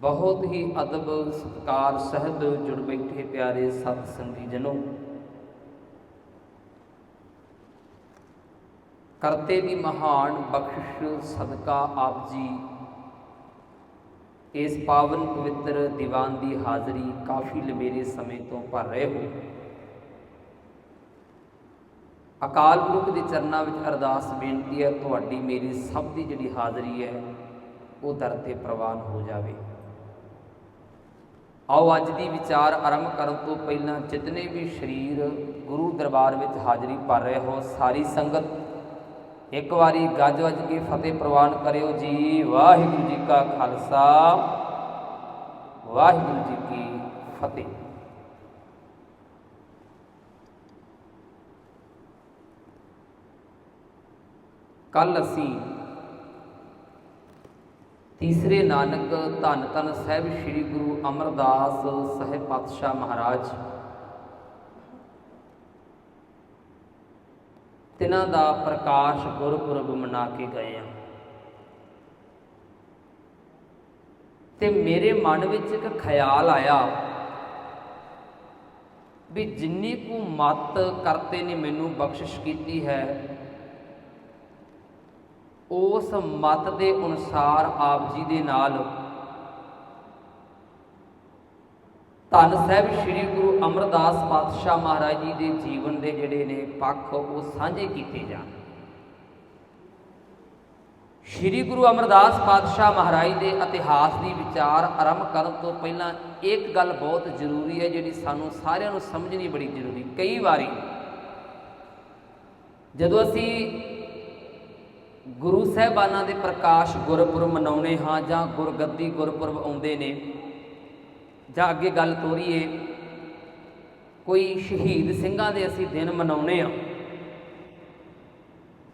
ਬਹੁਤ ਹੀ ਅਦਬ, ਸਤਕਾਰ ਸਹਿਤ ਜੁੜ ਬੈਠੇ ਪਿਆਰੇ ਸਤ ਸੰਗੀ ਜਨੋ। ਕਰਤੇ ਦੀ ਮਹਾਨ ਬਖਸ਼ ਸਦਕਾ ਆਪ ਜੀ। ਇਸ ਪਾਵਨ ਪਵਿੱਤਰ ਦੀਵਾਨ ਦੀ ਹਾਜ਼ਰੀ ਕਾਫੀ ਲੰਬੇਰੇ ਸਮੇਂ ਤੋਂ ਭਰ ਰਹੇ ਹੋ। ਅਕਾਲ ਪੁਰਖ ਦੇ ਚਰਨਾਂ ਵਿੱਚ ਅਰਦਾਸ ਬੇਨਤੀ ਹੈ, ਤੁਹਾਡੀ ਮੇਰੀ ਸਭ ਦੀ ਜਿਹੜੀ ਹਾਜ਼ਰੀ ਹੈ, ਉਹ ਦਰ ਤੇ ਪ੍ਰਵਾਨ ਹੋ ਜਾਵੇ। ਆਓ ਅੱਜ ਦੀ ਵਿਚਾਰ ਆਰੰਭ ਕਰਨ ਤੋਂ ਪਹਿਲਾਂ ਜਿਤਨੇ ਵੀ ਸ਼ਰੀਰ ਗੁਰੂ ਦਰਬਾਰ ਵਿੱਚ ਹਾਜ਼ਰੀ ਭਰ ਰਹੇ ਹੋ, ਸਾਰੀ ਸੰਗਤ ਇੱਕ ਵਾਰੀ ਗੱਜ ਵੱਜ ਕੇ ਫਤਿਹ ਪ੍ਰਵਾਨ ਕਰਿਓ ਜੀ। ਵਾਹਿਗੁਰੂ ਜੀ ਕਾ ਖਾਲਸਾ, ਵਾਹਿਗੁਰੂ ਜੀ ਕੀ ਫਤਿਹ। ਕੱਲ ਅਸੀਂ ਤੀਸਰੇ ਨਾਨਕ ਧੰਨ ਧੰਨ ਸਾਹਿਬ ਸ੍ਰੀ ਗੁਰੂ ਅਮਰਦਾਸ ਸਾਹਿਬ ਪਾਤਸ਼ਾਹ ਮਹਾਰਾਜ। ਤਿਨਾਂ ਦਾ ਪ੍ਰਕਾਸ਼ ਗੁਰਪੁਰਬ ਮਨਾ ਕੇ ਗਏ ਆ। ਤੇ ਮੇਰੇ ਮਨ ਵਿੱਚ ਇੱਕ ਖਿਆਲ ਆਇਆ ਵੀ ਜਿੰਨੀ ਕੁ ਮਤ ਕਰਤੇ ਨੇ ਮੈਨੂੰ ਬਖਸ਼ਿਸ਼ ਕੀਤੀ ਹੈ ਉਸ ਮਤ ਦੇ ਅਨੁਸਾਰ ਆਪ ਜੀ ਦੇ ਨਾਲ ਧੰਨ ਸਾਹਿਬ ਸ੍ਰੀ ਗੁਰੂ ਅਮਰਦਾਸ ਪਾਤਸ਼ਾਹ ਮਹਾਰਾਜ ਜੀ ਦੇ ਜੀਵਨ ਦੇ ਜਿਹੜੇ ਨੇ ਪੱਖ, ਉਹ ਸਾਂਝੇ ਕੀਤੇ ਜਾਣ। ਸ੍ਰੀ ਗੁਰੂ ਅਮਰਦਾਸ ਪਾਤਸ਼ਾਹ ਮਹਾਰਾਜ ਦੇ ਇਤਿਹਾਸ ਦੀ ਵਿਚਾਰ ਆਰੰਭ ਕਰਨ ਤੋਂ ਪਹਿਲਾਂ ਇੱਕ ਗੱਲ ਬਹੁਤ ਜ਼ਰੂਰੀ ਹੈ, ਜਿਹੜੀ ਸਾਨੂੰ ਸਾਰਿਆਂ ਨੂੰ ਸਮਝਣੀ ਬੜੀ ਜ਼ਰੂਰੀ। ਕਈ ਵਾਰੀ ਜਦੋਂ ਅਸੀਂ ਗੁਰੂ ਸਾਹਿਬਾਨਾਂ ਦੇ ਪ੍ਰਕਾਸ਼ ਗੁਰਪੁਰਬ ਮਨਾਉਣੇ ਹਾਂ ਜਾਂ ਗੁਰਗੱਦੀ ਗੁਰਪੁਰਬ ਆਉਂਦੇ ਨੇ। ਜਾਂ ਅੱਗੇ ਗੱਲ ਤੋਰੀਏ, ਕੋਈ ਸ਼ਹੀਦ ਸਿੰਘਾਂ ਦੇ ਅਸੀਂ ਦਿਨ ਮਨਾਉਣੇ ਆ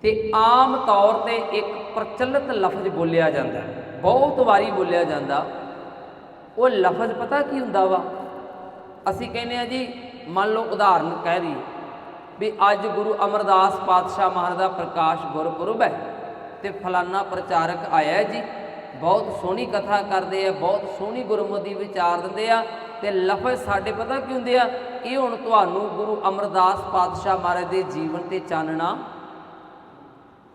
ਤੇ ਆਮ ਤੌਰ ਤੇ ਇੱਕ ਪ੍ਰਚਲਿਤ ਲਫ਼ਜ਼ ਬੋਲਿਆ ਜਾਂਦਾ ਬਹੁਤ ਵਾਰੀ ਬੋਲਿਆ ਜਾਂਦਾ। ਉਹ ਲਫ਼ਜ਼ ਪਤਾ ਕੀ ਹੁੰਦਾ ਵਾ? ਅਸੀਂ ਕਹਿੰਦੇ ਆ ਜੀ, ਮੰਨ ਲਓ ਉਦਾਹਰਨ ਕਹਿ ਦਈਏ ਵੀ ਅੱਜ ਗੁਰੂ ਅਮਰਦਾਸ ਪਾਤਸ਼ਾਹ ਮਹਾਰਾਜ ਦਾ ਪ੍ਰਕਾਸ਼ ਗੁਰਪੁਰਬ ਹੈ। ਤੇ ਫਲਾਨਾ ਪ੍ਰਚਾਰਕ ਆਇਆ ਜੀ। ਬਹੁਤ ਸੋਹਣੀ ਕਥਾ ਕਰਦੇ ਆ, ਬਹੁਤ ਸੋਹਣੀ ਗੁਰਮਤਿ ਵਿਚਾਰ ਦਿੰਦੇ ਆ ਤੇ ਲਫ਼ਜ਼ ਸਾਡੇ ਪਤਾ ਕੀ ਹੁੰਦੇ ਆ? ਇਹ ਹੁਣ ਤੁਹਾਨੂੰ ਗੁਰੂ ਅਮਰਦਾਸ ਪਾਤਸ਼ਾਹ ਮਹਾਰਾਜ ਦੇ ਜੀਵਨ ਤੇ ਚਾਨਣਾ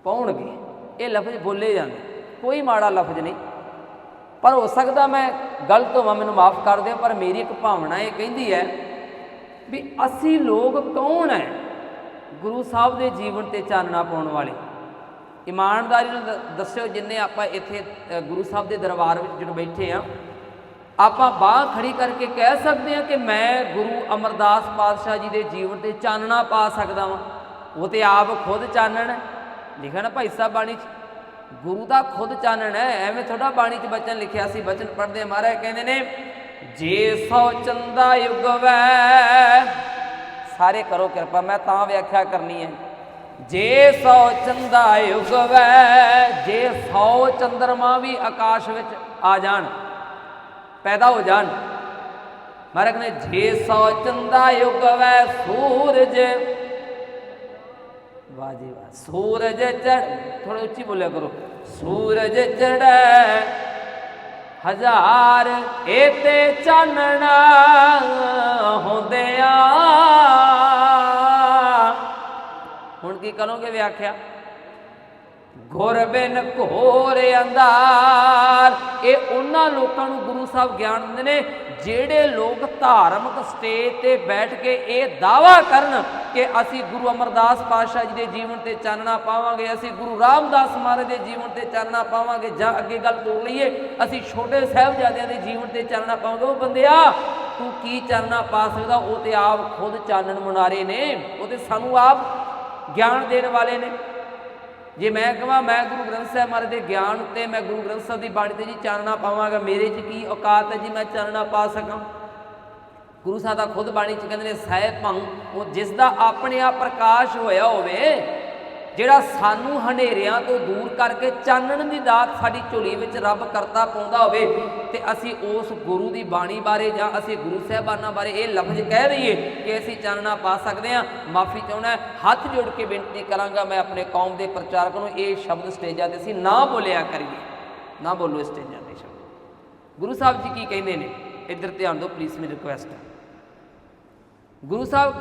ਪਾਉਣਗੇ। ਇਹ ਲਫ਼ਜ਼ ਬੋਲੇ ਜਾਂਦੇ। ਕੋਈ ਮਾੜਾ ਲਫ਼ਜ਼ ਨਹੀਂ। ਪਰ ਹੋ ਸਕਦਾ ਮੈਂ ਗਲਤ ਹੋਵਾਂ, ਮੈਨੂੰ ਮਾਫ ਕਰ ਦਿਓ, ਪਰ ਮੇਰੀ ਇੱਕ ਭਾਵਨਾ ਇਹ ਕਹਿੰਦੀ ਹੈ ਵੀ ਅਸੀਂ ਲੋਕ ਕੌਣ ਹੈ ਗੁਰੂ ਸਾਹਿਬ ਦੇ ਜੀਵਨ ਤੇ ਚਾਨਣਾ ਪਾਉਣ ਵਾਲੇ? ਇਮਾਨਦਾਰੀ ਨਾਲ ਦ- ਦੱਸਿਓ ਜਿੰਨੇ ਆਪਾਂ ਇੱਥੇ ਗੁਰੂ ਸਾਹਿਬ ਦੇ ਦਰਬਾਰ ਵਿੱਚ ਜਦੋਂ ਬੈਠੇ ਆ, ਆਪਾਂ ਬਾਹ ਖੜੀ ਕਰਕੇ ਕਹਿ ਸਕਦੇ ਹਾਂ ਕਿ ਮੈਂ ਗੁਰੂ ਅਮਰਦਾਸ ਪਾਤਸ਼ਾਹ ਜੀ ਦੇ ਜੀਵਨ ਤੇ ਚਾਨਣਾ ਪਾ ਸਕਦਾ ਵਾਂ। ਉਹ ਤੇ ਆਪ ਖੁਦ ਚਾਨਣ ਹੈ। ਲਿਖਿਆ ਨਾ ਭਾਈ ਸਾਹਿਬ ਬਾਣੀ 'ਚ, ਗੁਰੂ ਦਾ ਖੁਦ ਚਾਨਣ ਹੈ, ਐਵੇਂ ਥੋੜਾ ਬਾਣੀ 'ਚ ਬਚਨ ਲਿਖਿਆ ਸੀ, ਬਚਨ ਪੜ੍ਹਦੇ ਮਹਾਰਾਜ ਕਹਿੰਦੇ ਨੇ, ਜੇ ਸੋ ਚੰਦਾ ਯੁਗ ਵੈ, ਸਾਰੇ ਕਰੋ ਕਿਰਪਾ, ਮੈਂ ਤਾਂ ਵਿਆਖਿਆ ਕਰਨੀ ਹੈ। ਜੇ ਸੌ ਚੰਦਾ ਯੁਗਵੈ ਜੇ ਸੌ ਚੰਦਰਮਾ ਵੀ ਆਕਾਸ਼ ਵਿੱਚ ਆ ਜਾਣ, ਪੈਦਾ ਹੋ ਜਾਣ। ਮਹਾਰਾਜ ਨੇ ਜੇ ਸੌ ਚੰਦਾ ਯੁਗਵੈ ਸੂਰਜ ਵਾਹ ਜੀ ਵਾਹ, ਸੂਰਜ ਚੜ ਥੋੜਾ ਉੱਚੀ ਬੋਲਿਆ ਕਰੋ, ਸੂਰਜ ਚੜੈ ਹਜ਼ਾਰ ਤੇ ਚਾਨਣਾ ਹੁੰਦਿਆਂ ਹੁਣ ਕਰੋਗੇ ਵਿਆਖਿਆ? ਗੁਰ ਬਿਨ ਘੋਰ ਅੰਧਾਰ। ਇਹ ਉਹਨਾਂ ਲੋਕਾਂ ਨੂੰ ਗੁਰੂ ਸਾਹਿਬ ਗਿਆਨ ਦਿੰਦੇ ਨੇ, ਜਿਹੜੇ ਲੋਕ ਧਾਰਮਿਕ ਸਟੇਜ ਤੇ ਬੈਠ ਕੇ ਇਹ ਦਾਵਾ ਕਰਨ ਕਿ ਅਸੀਂ ਗੁਰੂ ਅਮਰਦਾਸ ਪਾਤਸ਼ਾਹ ਜੀ ਦੇ ਜੀਵਨ ਤੇ ਚਾਨਣਾ ਪਾਵਾਂਗੇ, ਅਸੀਂ ਗੁਰੂ ਰਾਮਦਾਸ ਮਹਾਰਾਜ ਦੇ ਜੀਵਨ ਤੇ ਚਾਨਣਾ ਪਾਵਾਂਗੇ, ਜਾਂ ਅੱਗੇ ਗੱਲ ਤੋੜ ਲਈਏ, ਅਸੀਂ ਛੋਟੇ ਸਾਹਿਬਜ਼ਾਦਿਆਂ ਦੇ ਜੀਵਨ ਤੇ ਚਾਨਣਾ ਪਾਵਾਂਗੇ। ਉਹ ਬੰਦਿਆ ਤੂੰ ਕੀ ਚਾਨਣਾ ਪਾ ਸਕਦਾ? ਉਹ ਤੇ ਆਪ ਖੁਦ ਚਾਨਣ ਮੁਨਾਰੇ ਨੇ, ਉਹ ਤੇ ਸਾਨੂੰ ਆਪ ਗਿਆਨ ਦੇਣ ਵਾਲੇ ਨੇ। ਜੇ ਮੈਂ ਕਹਾਂ, ਮੈਂ ਗੁਰੂ ਗ੍ਰੰਥ ਸਾਹਿਬ ਮਹਾਰਾਜ ਦੇ ਗਿਆਨ ਉੱਤੇ ਮੈਂ ਗੁਰੂ ਗ੍ਰੰਥ ਸਾਹਿਬ ਦੀ ਬਾਣੀ ਤੇ ਜੀ ਚਾਨਣਾ ਪਾਵਾਂਗਾ, ਮੇਰੇ 'ਚ ਕੀ ਔਕਾਤ ਹੈ ਜੀ ਮੈਂ ਚਾਨਣਾ ਪਾ ਸਕਾਂ? ਗੁਰੂ ਸਾਹਿਬ ਦਾ ਖੁਦ ਬਾਣੀ 'ਚ ਕਹਿੰਦੇ ਨੇ ਸਹਿ ਭੰ ਉਹ ਜਿਸ ਦਾ ਆਪਣੇ ਆਪ ਪ੍ਰਕਾਸ਼ ਹੋਇਆ ਹੋਵੇ ਜਿਹੜਾ ਸਾਨੂੰ ਹਨੇਰਿਆਂ ਤੋਂ ਦੂਰ ਕਰਕੇ ਚਾਨਣ ਦੀ ਦਾਤ ਸਾਡੀ ਝੋਲੀ ਵਿੱਚ ਰੱਬ ਕਰਤਾ ਪਾਉਂਦਾ ਹੋਵੇ ਤੇ ਅਸੀਂ ਉਸ ਗੁਰੂ ਦੀ ਬਾਣੀ ਬਾਰੇ ਜਾਂ ਅਸੀਂ ਗੁਰੂ ਸਾਹਿਬਾਨਾਂ ਬਾਰੇ ਇਹ ਲਫ਼ਜ਼ ਕਹਿ ਦਈਏ ਕਿ ਅਸੀਂ ਚਾਨਣਾ ਪਾ ਸਕਦੇ ਹਾਂ। ਮਾਫੀ ਚਾਹੁੰਦਾ ਹੱਥ ਜੋੜ ਕੇ ਬੇਨਤੀ ਕਰਾਂਗਾ ਮੈਂ ਆਪਣੇ ਕੌਮ ਦੇ ਪ੍ਰਚਾਰਕ ਨੂੰ ਇਹ ਸ਼ਬਦ ਸਟੇਜਾਂ ਤੇ ਅਸੀਂ ਨਾ ਬੋਲਿਆ ਕਰੀਏ। ਨਾ ਬੋਲੋ ਸਟੇਜਾਂ ਤੇ ਸ਼ਬਦ। ਗੁਰੂ ਸਾਹਿਬ ਜੀ ਕੀ ਕਹਿੰਦੇ ਨੇ? ਇੱਧਰ ਧਿਆਨ ਦਿਓ ਪਲੀਜ਼ ਮੇਰੀ ਰਿਕੁਐਸਟ ਹੈ। ਗੁਰੂ ਸਾਹਿਬ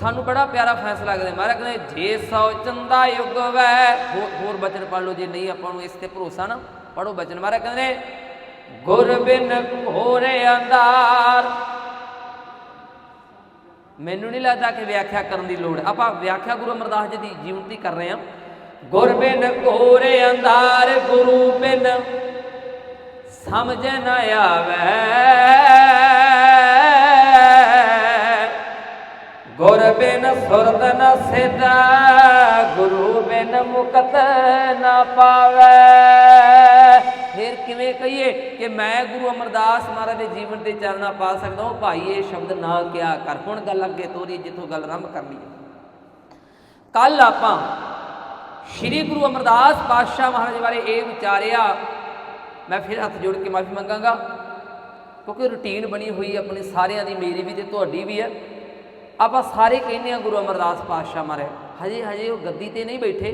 ਸਾਨੂੰ ਬੜਾ ਪਿਆਰਾ ਫੈਸਲਾ ਕਰਦੇ, ਮਹਾਰਾਜ ਕਹਿੰਦੇ, ਜੇ ਸੌ ਚੰਦਾ ਯੁਗ ਵੈ। ਹੋਰ ਬਚਨ ਪੜ੍ਹ ਲਓ, ਜੇ ਨਹੀਂ ਆਪਾਂ ਨੂੰ ਇਸ ਤੇ ਭਰੋਸਾ ਨਾ ਪੜੋ ਬਚਨ। ਮਹਾਰਾਜ ਕਹਿੰਦੇ ਗੁਰ ਬਿਨ ਘੋਰੇ ਅੰਧਾਰ। ਮੈਨੂੰ ਨਹੀਂ ਲੱਗਦਾ ਕਿ ਵਿਆਖਿਆ ਕਰਨ ਦੀ ਲੋੜ। ਆਪਾਂ ਵਿਆਖਿਆ ਗੁਰੂ ਅਮਰਦਾਸ ਜੀ ਦੀ ਜੀਵਨ ਦੀ ਕਰ ਰਹੇ ਹਾਂ। ਗੁਰ ਬਿਨ ਘੋਰੇ ਅੰਧਾਰ, ਗੁਰੂ ਬਿਨ ਸਮਝ ਨਾ ਆਵੇ। ਬਿਨ ਸਿਧਾ, ਗੁਰੂ ਬਿਨ ਮੁਕਤ ਨ ਪਾਵੇ। ਫਿਰ ਕਿਵੇਂ ਕਹੀਏ ਕਿ ਮੈਂ ਗੁਰੂ ਅਮਰਦਾਸ ਮਹਾਰਾਜ ਦੇ ਜੀਵਨ ਤੇ ਚਰਨਾ ਪਾ ਸਕਦਾ ਹਾਂ? ਭਾਈ ਇਹ ਸ਼ਬਦ ਨਾ ਕਿਹਾ ਕਰ। ਹੁਣ ਗੱਲ ਅੱਗੇ ਤੋਰੀ, ਜਿੱਥੋਂ ਗੱਲ ਆਰੰਭ ਕਰਨੀ ਹੈ। ਕੱਲ ਆਪਾਂ ਸ੍ਰੀ ਗੁਰੂ ਅਮਰਦਾਸ ਪਾਤਸ਼ਾਹ ਮਹਾਰਾਜ ਬਾਰੇ ਇਹ ਵਿਚਾਰਿਆ। ਮੈਂ ਫਿਰ ਹੱਥ ਜੋੜ ਕੇ ਮਾਫੀ ਮੰਗਾਂਗਾ। ਕਿਉਂਕਿ ਰੁਟੀਨ ਬਣੀ ਹੋਈ ਹੈ ਆਪਣੀ ਸਾਰਿਆਂ ਦੀ, ਮੇਰੀ ਵੀ ਤੇ ਤੁਹਾਡੀ ਵੀ ਹੈ। ਆਪਾਂ ਸਾਰੇ ਕਹਿੰਦੇ ਆ ਗੁਰੂ ਅਮਰਦਾਸ ਪਾਤਸ਼ਾਹ ਮਹਾਰਾਜ, ਹਜੇ ਹਜੇ ਉਹ ਗੱਦੀ ਤੇ ਨਹੀਂ ਬੈਠੇ,